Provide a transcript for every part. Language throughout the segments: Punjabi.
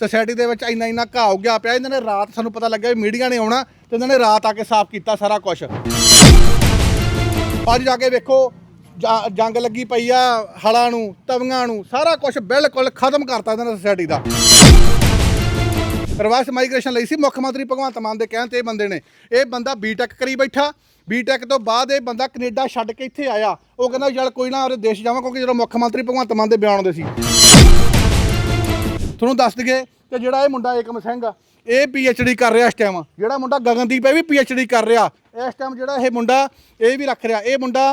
ਸੋਸਾਇਟੀ ਦੇ ਵਿੱਚ ਇੰਨਾ ਇੰਨਾ ਘਾਹ ਉੱਗਿਆ ਪਿਆ, ਇਹਨਾਂ ਨੇ ਰਾਤ ਸਾਨੂੰ ਪਤਾ ਲੱਗਿਆ ਵੀ ਮੀਡੀਆ ਨੇ ਆਉਣਾ ਤੇ ਇਹਨਾਂ ਨੇ ਰਾਤ ਆ ਕੇ ਸਾਫ਼ ਕੀਤਾ ਸਾਰਾ ਕੁਝ ਅੱਜ ਜਾ ਕੇ ਵੇਖੋ, ਜਾਂ- ਜੰਗ ਲੱਗੀ ਪਈ ਆ ਹਲਾਂ ਨੂੰ, ਤਵੀਆਂ ਨੂੰ, ਸਾਰਾ ਕੁਝ ਬਿਲਕੁਲ ਖਤਮ ਕਰਤਾ ਇਹਨਾਂ ਨੇ ਸੋਸਾਇਟੀ ਦਾ। ਪ੍ਰਵਾਸ ਮਾਈਗ੍ਰੇਸ਼ਨ ਲਈ ਸੀ, ਮੁੱਖ ਮੰਤਰੀ ਭਗਵੰਤ ਮਾਨ ਦੇ ਕਹਿਣ ਤੇ ਇਹ ਬੰਦੇ ਨੇ। ਇਹ ਬੰਦਾ ਬੀਟੈਕ ਕਰੀ ਬੈਠਾ ਬੀਟੈਕ ਤੋਂ ਬਾਅਦ ਇਹ ਬੰਦਾ ਕੈਨੇਡਾ ਛੱਡ ਕੇ ਇੱਥੇ ਆਇਆ। ਉਹ ਕਹਿੰਦਾ ਚੱਲ ਕੋਈ ਨਾ ਉਹਦੇ ਦੇਸ਼ ਜਾਵਾਂ, ਕਿਉਂਕਿ ਜਦੋਂ ਮੁੱਖ ਮੰਤਰੀ ਭਗਵੰਤ ਮਾਨ ਦੇ ਬਿਆਨ ਆਉਂਦੇ ਸੀ। ਤੁਹਾਨੂੰ ਦੱਸ ਦਈਏ ਕਿ ਜਿਹੜਾ ਇਹ ਮੁੰਡਾ ਏਕਮ ਸਿੰਘ ਆ, ਇਹ ਡੀ ਕਰ ਰਿਹਾ ਇਸ ਟਾਈਮ ਜਿਹੜਾ ਮੁੰਡਾ ਗਗਨਦੀਪ ਇਹ ਵੀ ਡੀ ਕਰ ਰਿਹਾ। ਇਸ ਟਾਈਮ ਜਿਹੜਾ ਇਹ ਮੁੰਡਾ, ਇਹ ਵੀ ਰੱਖ ਰਿਹਾ। ਇਹ ਮੁੰਡਾ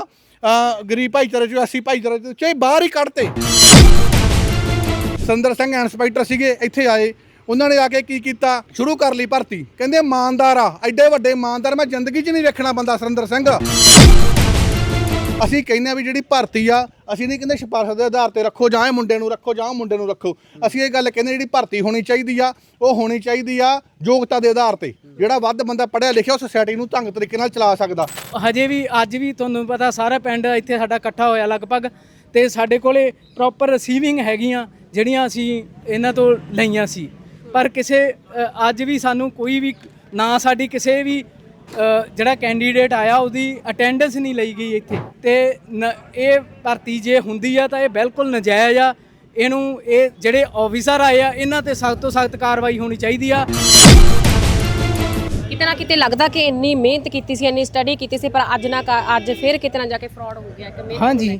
ਗਰੀਬ ਭਾਈਚਾਰੇ ਚੋਂ ਅਸੀਂ ਭਾਈਚਾਰੇ ਚੋਂ ਚਾਹੇ ਬਾਹਰ ਹੀ ਕੱਢਤੇ। ਸੰਦਰ ਸਿੰਘ ਇੰਸਪੈਕਟਰ ਸੀਗੇ, ਇੱਥੇ ਆਏ। ਉਹਨਾਂ ਨੇ ਆ ਕੇ ਕੀ ਕੀਤਾ? ਸ਼ੁਰੂ ਕਰ ਲਈ ਭਰਤੀ। ਕਹਿੰਦੇ, ਇਮਾਨਦਾਰ ਆ। ਐਡੇ ਵੱਡੇ ਇਮਾਨਦਾਰ, ਮੈਂ ਜ਼ਿੰਦਗੀ 'ਚ ਨਹੀਂ ਵੇਖਣਾ ਬੰਦਾ ਸੁਰਿੰਦਰ ਸਿੰਘ। ਅਸੀਂ ਕਹਿੰਦੇ ਆ ਵੀ ਜਿਹੜੀ ਭਰਤੀ ਆ ਅਸੀਂ ਨਹੀਂ ਕਹਿੰਦੇ ਸਿਫਾਰਸ਼ ਦੇ ਆਧਾਰ ਤੇ ਰੱਖੋ ਜਾਂ ਇਹ ਮੁੰਡੇ ਨੂੰ ਰੱਖੋ ਜਾਂ ਉਹ ਮੁੰਡੇ ਨੂੰ ਰੱਖੋ। ਅਸੀਂ ਇਹ ਗੱਲ ਕਹਿੰਦੇ ਜਿਹੜੀ ਭਰਤੀ ਹੋਣੀ ਚਾਹੀਦੀ ਆ ਉਹ ਹੋਣੀ ਚਾਹੀਦੀ ਆ ਯੋਗਤਾ ਦੇ ਆਧਾਰ ਤੇ। ਜਿਹੜਾ ਵੱਧ ਬੰਦਾ ਪੜ੍ਹਿਆ ਲਿਖਿਆ ਉਹ ਸੋਸਾਇਟੀ ਨੂੰ ਢੰਗ ਤਰੀਕੇ ਨਾਲ ਚਲਾ ਸਕਦਾ। ਹਜੇ ਵੀ ਅੱਜ ਵੀ ਤੁਹਾਨੂੰ ਪਤਾ ਸਾਰਾ ਪਿੰਡ ਇੱਥੇ ਸਾਡਾ ਇਕੱਠਾ ਹੋਇਆ ਲਗਭਗ ਤੇ ਸਾਡੇ ਕੋਲੇ ਪ੍ਰੋਪਰ ਰਿਸੀਵਿੰਗ ਹੈਗੀਆਂ ਜਿਹੜੀਆਂ ਅਸੀਂ ਇਹਨਾਂ ਤੋਂ ਲਈਆਂ ਸੀ। ਪਰ ਕਿਸੇ ਅੱਜ ਵੀ ਸਾਨੂੰ ਕੋਈ ਵੀ ਨਾ ਸਾਡੀ ਕਿਸੇ ਵੀ ਜਿਹੜਾ ਕੈਂਡੀਡੇਟ ਆਇਆ ਉਹਦੀ ਅਟੈਂਡੈਂਸ ਨਹੀਂ ਲਈ ਗਈ ਇੱਥੇ। ਤੇ ਨ- ਇਹ ਭਰਤੀ ਜੇ ਹੁੰਦੀ ਆ ਤਾਂ ਇਹ ਬਿਲਕੁਲ ਨਜਾਇਜ਼ ਆ। ਇਹਨੂੰ ਇਹ ਜਿਹੜੇ ਆਫੀਸਰ ਆਏ ਆ ਇਹਨਾਂ ਤੇ ਸਖਤ ਤੋਂ ਸਖਤ ਕਾਰਵਾਈ ਹੋਣੀ ਚਾਹੀਦੀ ਆ। ਕਿਤੇ ਨਾ ਕਿਤੇ ਲੱਗਦਾ ਕਿ ਇੰਨੀ ਮਿਹਨਤ ਕੀਤੀ ਸੀ ਇੰਨੀ ਸਟੱਡੀ ਕੀਤੀ ਸੀ ਪਰ ਅੱਜ ਨਾ ਅੱਜ ਫਿਰ ਕਿਤੇ ਨਾ ਜਾ ਕੇ ਫਰਾਡ ਹੋ ਗਿਆ ਕਿ ਮਿਹਨਤ ਹਾਂਜੀ।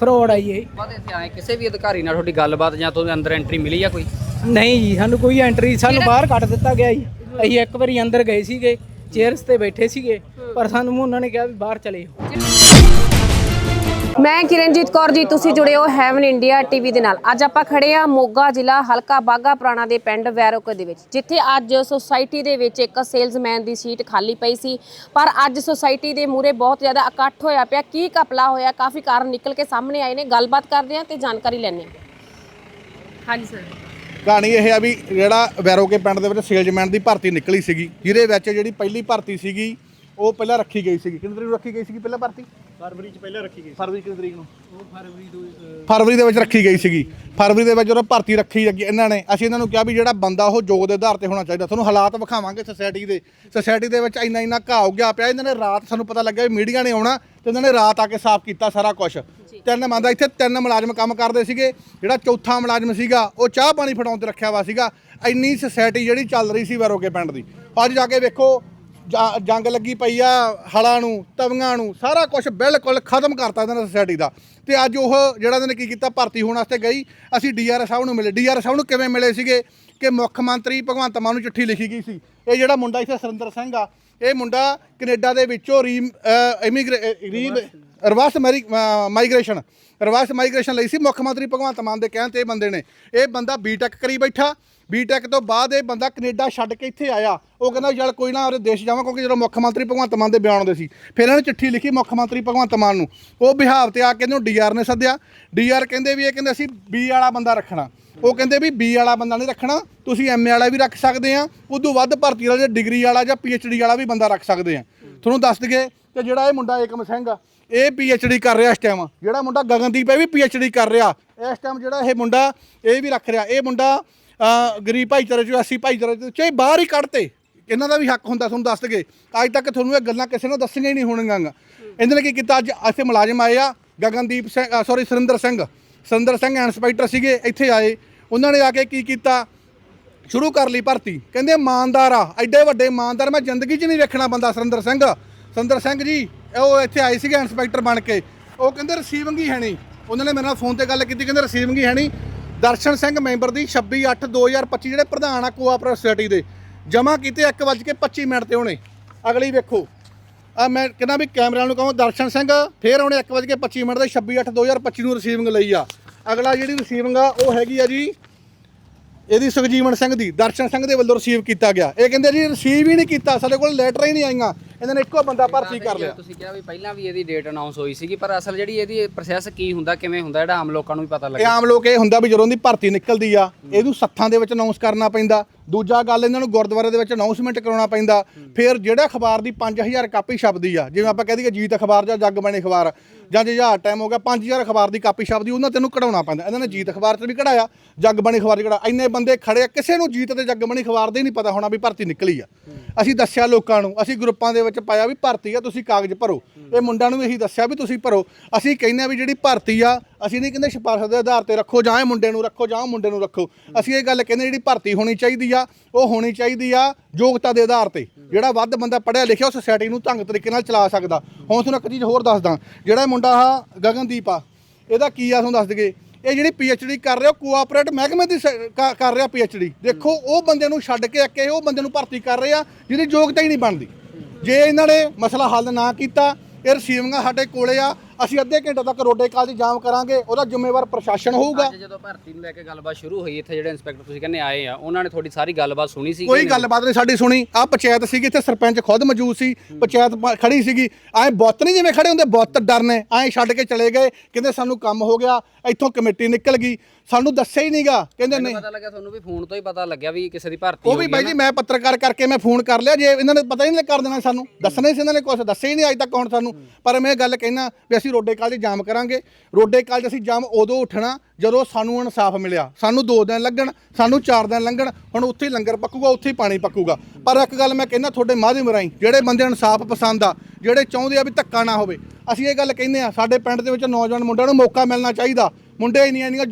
ਫਰੋਡ ਆਈ ਇਹ ਬਾਅਦ ਇੱਥੇ ਆਏ ਕਿਸੇ ਵੀ ਅਧਿਕਾਰੀ ਨਾਲ ਤੁਹਾਡੀ ਗੱਲਬਾਤ ਜਾਂ ਤੁਹਾਨੂੰ ਅੰਦਰ ਐਂਟਰੀ ਮਿਲੀ ਆ ਕੋਈ? ਨਹੀਂ ਜੀ ਸਾਨੂੰ ਕੋਈ ਐਂਟਰੀ ਸਾਨੂੰ ਬਾਹਰ ਕੱਢ ਦਿੱਤਾ ਗਿਆ ਜੀ। ਅਸੀਂ ਇੱਕ ਵਾਰੀ ਅੰਦਰ ਗਏ ਸੀਗੇ। ਚੇਅਰਸ ਤੇ ਬੈਠੇ ਸੀਗੇ ਪਰ ਸਾਨੂੰ ਉਹਨਾਂ ਨੇ ਕਿਹਾ ਵੀ ਬਾਹਰ ਚਲੇ ਜਾਓ। ਮੈਂ ਕਿਰਨਜੀਤ ਕੌਰ ਜੀ ਤੁਸੀਂ ਜੁੜੇ ਹੋ ਹੈਵਨ ਇੰਡੀਆ ਟੀਵੀ ਦੇ ਨਾਲ। ਅੱਜ ਆਪਾਂ ਖੜੇ ਆ ਮੋਗਾ ਜ਼ਿਲ੍ਹਾ ਹਲਕਾ ਬਾਗਾ ਪੁਰਾਣਾ ਦੇ ਪਿੰਡ ਵੈਰੋਕ ਦੇ ਵਿੱਚ ਜਿੱਥੇ ਅੱਜ ਸੁਸਾਇਟੀ ਦੇ ਵਿੱਚ ਇੱਕ ਸੇਲਜ਼ਮੈਨ ਦੀ ਸੀਟ ਖਾਲੀ ਪਈ ਸੀ। ਪਰ ਅੱਜ ਸੁਸਾਇਟੀ ਦੇ ਮੂਰੇ ਬਹੁਤ ਜ਼ਿਆਦਾ ਇਕੱਠ ਹੋਇਆ ਪਿਆ ਕੀ ਕਪਲਾ ਹੋਇਆ ਕਾਫੀ ਕਾਰਨ ਨਿਕਲ ਕੇ ਸਾਹਮਣੇ ਆਏ ਨੇ ਗੱਲਬਾਤ ਕਰਦੇ ਆ ਤੇ ਜਾਣਕਾਰੀ ਲੈਣੇ ਹਾਂਜੀ ਸਰ ਕਹਾਣੀ ਇਹ ਆ ਵੀ ਜਿਹੜਾ ਵੈਰੋਕੇ ਪਿੰਡ ਦੇ ਵਿੱਚ ਸੇਲਜ਼ਮੈਨ ਦੀ ਭਰਤੀ ਨਿਕਲੀ ਸੀਗੀ ਜਿਹਦੇ ਵਿੱਚ ਜਿਹੜੀ ਪਹਿਲੀ ਭਰਤੀ ਸੀਗੀ ਉਹ ਪਹਿਲਾਂ ਰੱਖੀ ਗਈ ਸੀਗੀ। ਕਿੰਨੀ ਤਰੀਕ ਨੂੰ ਰੱਖੀ ਗਈ ਸੀਗੀ ਪਹਿਲਾਂ ਭਰਤੀ? ਫਰਵਰੀ 'ਚ ਪਹਿਲਾਂ ਰੱਖੀ ਗਈ ਫਰਵਰੀ ਕਿੰਨੀ ਤਰੀਕ ਨੂੰ? ਉਹ ਫਰਵਰੀ ਫਰਵਰੀ ਦੇ ਵਿੱਚ ਰੱਖੀ ਗਈ ਸੀਗੀ। ਫਰਵਰੀ ਦੇ ਵਿੱਚ ਜਦੋਂ ਭਰਤੀ ਰੱਖੀ ਅੱਗੇ ਇਹਨਾਂ ਨੇ ਅਸੀਂ ਇਹਨਾਂ ਨੂੰ ਕਿਹਾ ਵੀ ਜਿਹੜਾ ਬੰਦਾ ਉਹ ਯੋਗ ਦੇ ਆਧਾਰ ਤੇ ਹੋਣਾ ਚਾਹੀਦਾ। ਤੁਹਾਨੂੰ ਹਾਲਾਤ ਵਿਖਾਵਾਂਗੇ ਸੋਸਾਇਟੀ ਦੇ। ਸੋਸਾਇਟੀ ਦੇ ਵਿੱਚ ਇੰਨਾ ਇੰਨਾ ਘਾਹ ਉੱਗਿਆ ਪਿਆ ਇਹਨਾਂ ਨੇ ਰਾਤ ਸਾਨੂੰ ਪਤਾ ਲੱਗਿਆ ਵੀ ਮੀਡੀਆ ਨੇ ਆਉਣਾ ਤੇ ਇਹਨਾਂ ਨੇ ਰਾਤ ਆ ਕੇ ਸਾਫ਼ ਕੀਤਾ ਸਾਰਾ ਕੁਝ ਤਿੰਨ ਮੰਦਾ ਇੱਥੇ ਤਿੰਨ ਮੁਲਾਜ਼ਮ ਕੰਮ ਕਰਦੇ ਸੀਗੇ, ਜਿਹੜਾ ਚੌਥਾ ਮੁਲਾਜ਼ਮ ਸੀਗਾ, ਉਹ ਚਾਹ ਪਾਣੀ ਫੜਾਉਣ ਤੇ ਰੱਖਿਆ ਵਾ ਸੀਗਾ। ਇੰਨੀ ਸੋਸਾਇਟੀ ਜਿਹੜੀ ਚੱਲ ਰਹੀ ਸੀ ਵੈਰੋਗੇ ਪਿੰਡ ਦੀ। ਅੱਜ ਜਾ ਕੇ ਵੇਖੋ, ਜਾਂ- ਜੰਗ ਲੱਗੀ ਪਈ ਆ ਹਲਾਂ ਨੂੰ ਤਵੀਆਂ ਨੂੰ, ਸਾਰਾ ਕੁਝ ਬਿਲਕੁਲ ਖਤਮ ਕਰਤਾ ਇਹਨਾਂ ਸੋਸਾਇਟੀ ਦਾ। ਤੇ ਅੱਜ ਉਹ ਜਿਹੜਾ ਇਹਨਾਂ ਨੇ ਕੀ ਕੀਤਾ, ਭਰਤੀ ਹੋਣ ਵਾਸਤੇ ਗਈ। ਅਸੀਂ ਡੀਆਰ ਸਾਹਿਬ ਨੂੰ ਮਿਲੇ। ਡੀਆਰ ਸਾਹਿਬ ਨੂੰ ਕਿਵੇਂ ਮਿਲੇ ਸੀਗੇ? ਕਿ ਮੁੱਖ ਮੰਤਰੀ ਭਗਵੰਤ ਮਾਨ ਨੂੰ ਚਿੱਠੀ ਲਿਖੀ ਗਈ ਸੀ। ਇਹ ਜਿਹੜਾ ਮੁੰਡਾ ਇੱਥੇ ਸੁਰਿੰਦਰ ਸਿੰਘ ਆ ਇਹ ਮੁੰਡਾ ਕੈਨੇਡਾ ਦੇ ਵਿੱਚੋਂ ਰੀ ਇਮੀਗ੍ਰੇ ਰੀ ਰਿਵਰਸ ਮਾਈਗ੍ਰੇਸ਼ਨ ਰਿਵਰਸ ਮਾਈਗ੍ਰੇਸ਼ਨ ਲਈ ਸੀ। ਮੁੱਖ ਮੰਤਰੀ ਭਗਵੰਤ ਮਾਨ ਦੇ ਕਹਿਣ ਤੇ ਇਹ ਬੰਦੇ ਨੇ। ਇਹ ਬੰਦਾ ਬੀਟੈਕ ਕਰੀ ਬੈਠਾ। ਬੀਟੈਕ ਤੋਂ ਬਾਅਦ ਇਹ ਬੰਦਾ ਕੈਨੇਡਾ ਛੱਡ ਕੇ ਇੱਥੇ ਆਇਆ। ਉਹ ਕਹਿੰਦਾ ਯਾਰ ਕੋਈ ਨਾ, ਉਹਦੇ ਦੇਸ਼ ਜਾਵਾਂ, ਕਿਉਂਕਿ ਜਦੋਂ ਮੁੱਖ ਮੰਤਰੀ ਭਗਵੰਤ ਮਾਨ ਦੇ ਬਿਆਨ ਆਉਂਦੇ ਸੀ। ਫਿਰ ਇਹਨਾਂ ਨੇ ਚਿੱਠੀ ਲਿਖੀ ਮੁੱਖ ਮੰਤਰੀ ਭਗਵੰਤ ਮਾਨ ਨੂੰ। ਉਹ ਬਿਹਾਰ ਤੇ ਆ ਕੇ ਇਹਨੂੰ ਡੀਆਰ ਨੇ ਸੱਦਿਆ। ਡੀਆਰ ਕਹਿੰਦੇ ਵੀ ਇਹ ਕਹਿੰਦੇ, ਅਸੀਂ ਬੀ ਵਾਲਾ ਬੰਦਾ ਰੱਖਣਾ। ਉਹ ਕਹਿੰਦੇ ਵੀ ਬੀ ਵਾਲਾ ਬੰਦਾ ਨਹੀਂ ਰੱਖਣਾ, ਤੁਸੀਂ ਐਮਏ ਵਾਲਾ ਵੀ ਰੱਖ ਸਕਦੇ ਆ, ਉਦੋਂ ਵੱਧ ਭਰਤੀ ਵਾਲਾ ਜਾਂ ਡਿਗਰੀ ਵਾਲਾ ਜਾਂ ਪੀਐਚਡੀ ਵਾਲਾ ਵੀ ਬੰਦਾ ਰੱਖ ਸਕਦੇ ਆ। ਤੁਹਾਨੂੰ ਦੱਸ ਦਈਏ ਕਿ ਜਿਹੜਾ ਇਹ ਮੁੰਡਾ ਏਕਮ ਸਿੰਘ ਆ, ਇਹ ਪੀਐਚਡੀ ਕਰ ਰਿਹਾ ਇਸ ਟਾਈਮ ਜਿਹੜਾ ਮੁੰਡਾ ਗਗਨਦੀਪ ਇਹ ਵੀ ਪੀਐਚਡੀ ਕਰ ਰਿਹਾ। ਇਸ ਟਾਈਮ ਜਿਹੜਾ ਇਹ ਮੁੰਡਾ, ਇਹ ਵੀ ਰੱਖ ਰਿਹਾ। ਇਹ ਮੁੰਡਾ ਗਰੀਬ ਭਾਈਚਾਰੇ ਚੋਂ, ਐਸੀ ਭਾਈਚਾਰੇ ਚੋਂ, ਚਾਹੇ ਬਾਹਰ ਹੀ ਕੱਢਤੇ ਇਹਨਾਂ ਦਾ ਵੀ ਹੱਕ ਹੁੰਦਾ, ਤੁਹਾਨੂੰ ਦੱਸ ਦਈਏ। ਅੱਜ ਤੱਕ ਤੁਹਾਨੂੰ ਇਹ ਗੱਲਾਂ ਕਿਸੇ ਨੂੰ ਦੱਸੀਆਂ ਹੀ ਨਹੀਂ ਹੋਣਗੀਆਂ। ਇਹਨਾਂ ਨੇ ਕੀ ਕੀਤਾ? ਅੱਜ ਇੱਥੇ ਮੁਲਾਜ਼ਮ ਆਏ ਆ, ਗਗਨਦੀਪ ਸਿੰਘ ਸੌਰੀ ਸੁਰਿੰਦਰ ਸਿੰਘ। ਸੁਰਿੰਦਰ ਸਿੰਘ ਇੰਸਪੈਕਟਰ ਸੀਗੇ, ਇੱਥੇ ਆਏ। ਉਹਨਾਂ ਨੇ ਆ ਕੇ ਕੀ ਕੀਤਾ? ਸ਼ੁਰੂ ਕਰ ਲਈ ਭਰਤੀ। ਕਹਿੰਦੇ, ਇਮਾਨਦਾਰ ਆ। ਐਡੇ ਵੱਡੇ ਇਮਾਨਦਾਰ, ਮੈਂ ਜ਼ਿੰਦਗੀ 'ਚ ਨਹੀਂ ਵੇਖਣਾ ਬੰਦਾ ਸੁਰਿੰਦਰ ਸਿੰਘ। ਸੁਰਿੰਦਰ ਸਿੰਘ ਜੀ, ਉਹ ਇੱਥੇ ਆਏ ਸੀਗੇ ਇੰਸਪੈਕਟਰ ਬਣ ਕੇ। ਉਹ ਕਹਿੰਦੇ ਰਿਸੀਵਿੰਗ ਹੀ ਹੈ ਨਹੀਂ। ਉਹਨਾਂ ਨੇ ਮੇਰੇ ਨਾਲ ਫੋਨ ਤੇ ਗੱਲ ਕੀਤੀ, ਕਹਿੰਦੇ ਰਿਸੀਵਿੰਗ ਹੀ ਹੈ ਨਹੀਂ। ਦਰਸ਼ਨ ਸਿੰਘ ਮੈਂਬਰ ਦੀ 26/8/2025 ਜਿਹੜੇ ਪ੍ਰਧਾਨ ਆ ਕੋਆਪਰੇਟਿਵ ਸੋਸਾਇਟੀ ਦੇ, ਜਮ੍ਹਾਂ ਕੀਤੇ 1:25 ਮਿੰਟ ਤੇ ਉਹਨੇ। ਅਗਲੀ ਵੇਖੋ। ਆ ਮੈਂ ਕਹਿੰਦਾ ਵੀ ਕੈਮਰਾ ਨੂੰ ਕਹਾਂ ਦਰਸ਼ਨ ਸਿੰਘ ਫੇਰ ਉਹਨੇ 1:25 ਮਿੰਟ ਦੇ 26/8/2025 ਨੂੰ ਰਿਸੀਵਿੰਗ ਲਈ ਆ। ਅਗਲਾ ਜਿਹੜੀ ਰਿਸੀਵਿੰਗ ਆ ਉਹ ਹੈਗੀ ਆ ਜੀ ਇਹਦੀ ਸੁਖਜੀਵਨ ਸਿੰਘ ਦੀ ਦਰਸ਼ਨ ਸਿੰਘ ਦੇ ਵੱਲੋਂ ਰਿਸੀਵ ਕੀਤਾ ਗਿਆ। ਇਹ ਕਹਿੰਦੇ ਜੀ ਰਿਸੀਵ ਹੀ ਨਹੀਂ ਕੀਤਾ ਸਾਡੇ ਕੋਲ ਲੈਟਰ ਹੀ ਨਹੀਂ ਆਈਆਂ। ਇਹਨਾਂ ਨੇ ਇੱਕੋ ਬੰਦਾ ਭਰਤੀ ਕਰ ਲਿਆ। ਤੁਸੀਂ ਕਿਹਾ ਵੀ ਪਹਿਲਾਂ ਵੀ ਇਹਦੀ ਡੇਟ ਅਨਾਉਂਸ ਹੋਈ ਸੀਗੀ ਪਰ ਅਸਲ ਜਿਹੜੀ ਇਹਦੀ ਪ੍ਰੋਸੈਸ ਕੀ ਹੁੰਦਾ ਕਿਵੇਂ ਹੁੰਦਾ ਜਿਹੜਾ ਆਮ ਲੋਕਾਂ ਨੂੰ ਵੀ ਪਤਾ ਇਹ ਲੱਗੇ। ਆਮ ਲੋਕ ਇਹ ਹੁੰਦਾ ਵੀ ਜਦੋਂ ਦੀ ਭਰਤੀ ਨਿਕਲਦੀ ਆ ਇਹਨੂੰ ਸੱਥਾਂ ਦੇ ਵਿੱਚ ਅਨਾਉਂਸ ਕਰਨਾ ਪੈਂਦਾ। ਦੂਜਾ ਗੱਲ ਇਹਨਾਂ ਨੂੰ ਗੁਰਦੁਆਰੇ ਦੇ ਵਿੱਚ ਅਨਾਉਂਸਮੈਂਟ ਕਰਾਉਣਾ ਪੈਂਦਾ। ਫਿਰ ਜਿਹੜਾ ਅਖਬਾਰ ਦੀ 5000 ਕਾਪੀ ਛਪਦੀ ਆ, ਜਿਵੇਂ ਆਪਾਂ ਕਹਿ ਦਈਏ ਜੀਤ ਅਖਬਾਰ ਜਾਂ ਜੱਗ ਬਣੇ ਅਖਬਾਰ, ਜਾਂ ਜੇ ਹਜ਼ਾਰ ਟਾਈਮ ਹੋ ਗਿਆ 5000 ਅਖਬਾਰ ਦੀ ਕਾਪੀ ਛਪਦੀ, ਉਹਨਾਂ ਤੈਨੂੰ ਕਢਾਉਣਾ ਪੈਂਦਾ। ਇਹਨਾਂ ਨੇ ਜੀਤ ਅਖਬਾਰ 'ਚ ਵੀ ਕਢਾਇਆ, ਜੱਗ ਬਣੀ ਅਖਬਾਰ 'ਚ ਕਢਾ ਇੰਨੇ ਬੰਦੇ ਖੜੇ ਆ, ਕਿਸੇ ਨੂੰ ਜੀਤ ਤੇ ਜੱਗ ਬਣੀ ਅਖਬਾਰ ਦੇ ਹੀ ਨਹੀਂ ਪਤਾ ਹੋਣਾ ਵੀ ਭਰਤੀ ਨਿਕਲੀ ਆ। ਅਸੀਂ ਦੱਸਿਆ ਲੋਕਾਂ ਨੂੰ, ਅਸੀਂ ਗਰੁੱਪਾਂ ਦੇ ਵਿੱਚ ਪਾਇਆ ਵੀ ਭਰਤੀ ਆ, ਤੁਸੀਂ ਕਾਗਜ਼ ਭਰੋ। ਇਹ ਮੁੰਡਿਆਂ ਨੂੰ ਵੀ ਇਹੀ ਦੱਸਿਆ ਵੀ ਤੁਸੀਂ ਭਰੋ। ਅਸੀਂ ਕਹਿੰਦੇ ਆ ਵੀ ਜਿਹੜੀ ਭਰਤੀ ਆ ਅਸੀਂ ਨਹੀਂ ਕਹਿੰਦੇ ਸਿਫਾਰਸ਼ ਦੇ ਆਧਾਰ ਤੇ ਰੱਖੋ, ਜਾਂ ਇਹ ਮੁੰਡੇ ਨੂੰ ਰੱਖੋ, ਜਾਂ ਉਹ ਮੁੰਡੇ ਨੂੰ ਰੱਖੋ। ਅਸੀਂ ਇਹ ਗੱਲ ਕਹਿੰਦੇ ਜਿਹੜੀ ਭਰਤੀ ਹੋਣੀ ਚਾਹੀਦੀ ਆ, ਉਹ ਹੋਣੀ ਚਾਹੀਦੀ ਆ ਯੋਗਤਾ ਦੇ ਆਧਾਰ ਤੇ। ਜਿਹੜਾ ਵੱਧ ਬੰਦਾ ਪੜ੍ਹਿਆ ਲਿਖਿਆ, ਉਹ ਸੋਸਾਇਟੀ ਨੂੰ ਢੰਗ ਤਰੀਕੇ ਨਾਲ ਚਲਾ ਸਕਦਾ। ਹੁਣ ਤੁਹਾਨੂੰ ਇੱਕ ਚੀਜ਼ ਹੋਰ ਦੱਸਦਾ, ਜਿਹੜਾ ਮੁੰਡਾ ਆ, ਗਗਨਦੀਪ ਆ, ਇਹਦਾ ਕੀ ਆ, ਤੁਹਾਨੂੰ ਦੱਸ ਦਈਏ। ਇਹ ਜਿਹੜੀ ਡੀ ਕਰ ਰਿਹਾ, ਉਹ ਕੋਆਪਰੇਟ ਮਹਿਕਮੇ ਦੀ ਸ- ਕ- ਕਰ ਰਿਹਾ ਡੀ ਦੇਖੋ, ਉਹ ਬੰਦੇ ਨੂੰ ਛੱਡ ਕੇ ਅੱਕੇ ਉਹ ਬੰਦੇ ਨੂੰ ਭਰਤੀ ਕਰ ਰਹੇ ਆ, ਜਿਹਦੀ ਯੋਗਤਾ ਹੀ ਨਹੀਂ ਬਣਦੀ। ਜੇ ਇਹਨਾਂ ਨੇ ਮਸਲਾ ਹੱਲ ਨਾ ਕੀਤਾ, ਇਹ ਰਸੀਵਿੰਗਾਂ ਸਾਡੇ ਕੋਲੇ ਆ ਅਸੀਂ ਅੱਧੇ ਘੰਟੇ ਤੱਕ ਰੋਡੇ ਕਾਲ ਦੀ ਜਾਮ ਕਰਾਂਗੇ ਉਹਦਾ ਜ਼ਿੰਮੇਵਾਰ ਪ੍ਰਸ਼ਾਸਨ ਹੋਊਗਾ। ਅੱਜ ਜਦੋਂ ਭਰਤੀ ਨੂੰ ਲੈ ਕੇ ਗੱਲਬਾਤ ਸ਼ੁਰੂ ਹੋਈ ਇੱਥੇ ਜਿਹੜੇ ਇੰਸਪੈਕਟਰ ਤੁਸੀਂ ਕਹਿੰਦੇ ਆਏ ਆ ਉਹਨਾਂ ਨੇ ਤੁਹਾਡੀ ਸਾਰੀ ਗੱਲਬਾਤ ਸੁਣੀ ਸੀ ਕੋਈ ਗੱਲਬਾਤ ਨਹੀਂ ਸਾਡੀ ਸੁਣੀ। ਆ ਪੰਚਾਇਤ ਸੀਗੀ ਇੱਥੇ ਸਰਪੰਚ ਖੁਦ ਮੌਜੂਦ ਸੀ ਪੰਚਾਇਤ ਖੜੀ ਸੀਗੀ। ਐ ਬੁੱਤ ਨਹੀਂ ਜਿਵੇਂ ਖੜੇ ਹੁੰਦੇ ਬੁੱਤ ਡਰਨੇ ਐ ਛੱਡ ਕੇ ਚਲੇ ਗਏ ਕਹਿੰਦੇ ਸਾਨੂੰ ਕੰਮ ਹੋ ਗਿਆ ਇੱਥੋਂ ਕਮੇਟੀ ਨਿਕਲ ਗਈ। ਸਾਨੂੰ ਦੱਸਿਆ ਹੀ ਨਹੀਂਗਾ ਕਹਿੰਦੇ ਨਹੀਂ। ਪਤਾ ਲੱਗਿਆ ਤੁਹਾਨੂੰ ਵੀ ਫੋਨ ਤੋਂ ਹੀ ਪਤਾ ਲੱਗਿਆ ਵੀ ਕਿਸੇ ਦੀ ਭਰਤੀ ਉਹ ਵੀ ਬਾਈ ਜੀ ਮੈਂ ਪੱਤਰਕਾਰ ਕਰਕੇ ਮੈਂ ਫੋਨ ਕਰ ਲਿਆ ਜੇ ਇਹਨਾਂ ਨੇ ਪਤਾ ਹੀ ਨਹੀਂ ਕਰ ਦੇਣਾ ਸਾਨੂੰ। ਦੱਸਣਾ ਹੀ ਸੀ ਇਹਨਾਂ ਨੇ ਕੁਝ ਦੱਸਿਆ ਹੀ ਨਹੀਂ ਅੱਜ ਤੱਕ ਹੁਣ ਸਾਨੂੰ। ਪਰ ਮੈਂ ਇਹ ਗੱਲ ਕਹਿਣਾ ਵੀ ਅਸੀਂ ਅਸੀਂ ਰੋਡੇ ਕਾਲ 'ਚ ਜਾਮ ਕਰਾਂਗੇ। ਰੋਡੇ ਕਾਲਜ ਅਸੀਂ ਜਾਮ ਉਦੋਂ ਉੱਠਣਾ ਜਦੋਂ ਸਾਨੂੰ ਇਨਸਾਫ ਮਿਲਿਆ। ਸਾਨੂੰ 2 ਦਿਨ ਲੱਗਣ, ਸਾਨੂੰ 4 ਦਿਨ ਲੰਘਣ, ਹੁਣ ਉੱਥੇ ਹੀ ਲੰਗਰ ਪੱਕੂਗਾ, ਉੱਥੇ ਹੀ ਪਾਣੀ ਪੱਕੂਗਾ। ਪਰ ਇੱਕ ਗੱਲ ਮੈਂ ਕਹਿੰਦਾ ਤੁਹਾਡੇ ਮਾਧਿਅਮ ਰਾਹੀਂ, ਜਿਹੜੇ ਬੰਦੇ ਇਨਸਾਫ ਪਸੰਦ ਆ, ਜਿਹੜੇ ਚਾਹੁੰਦੇ ਆ ਵੀ ਧੱਕਾ ਨਾ ਹੋਵੇ, ਅਸੀਂ ਇਹ ਗੱਲ ਕਹਿੰਦੇ ਆ, ਸਾਡੇ ਪਿੰਡ ਦੇ ਵਿੱਚ ਨੌਜਵਾਨ ਮੁੰਡਿਆਂ ਨੂੰ ਮੌਕਾ ਮਿਲਣਾ ਚਾਹੀਦਾ। ਮੁੰਡੇ ਇੰਨੀਆਂ ਇੰਨੀਆਂ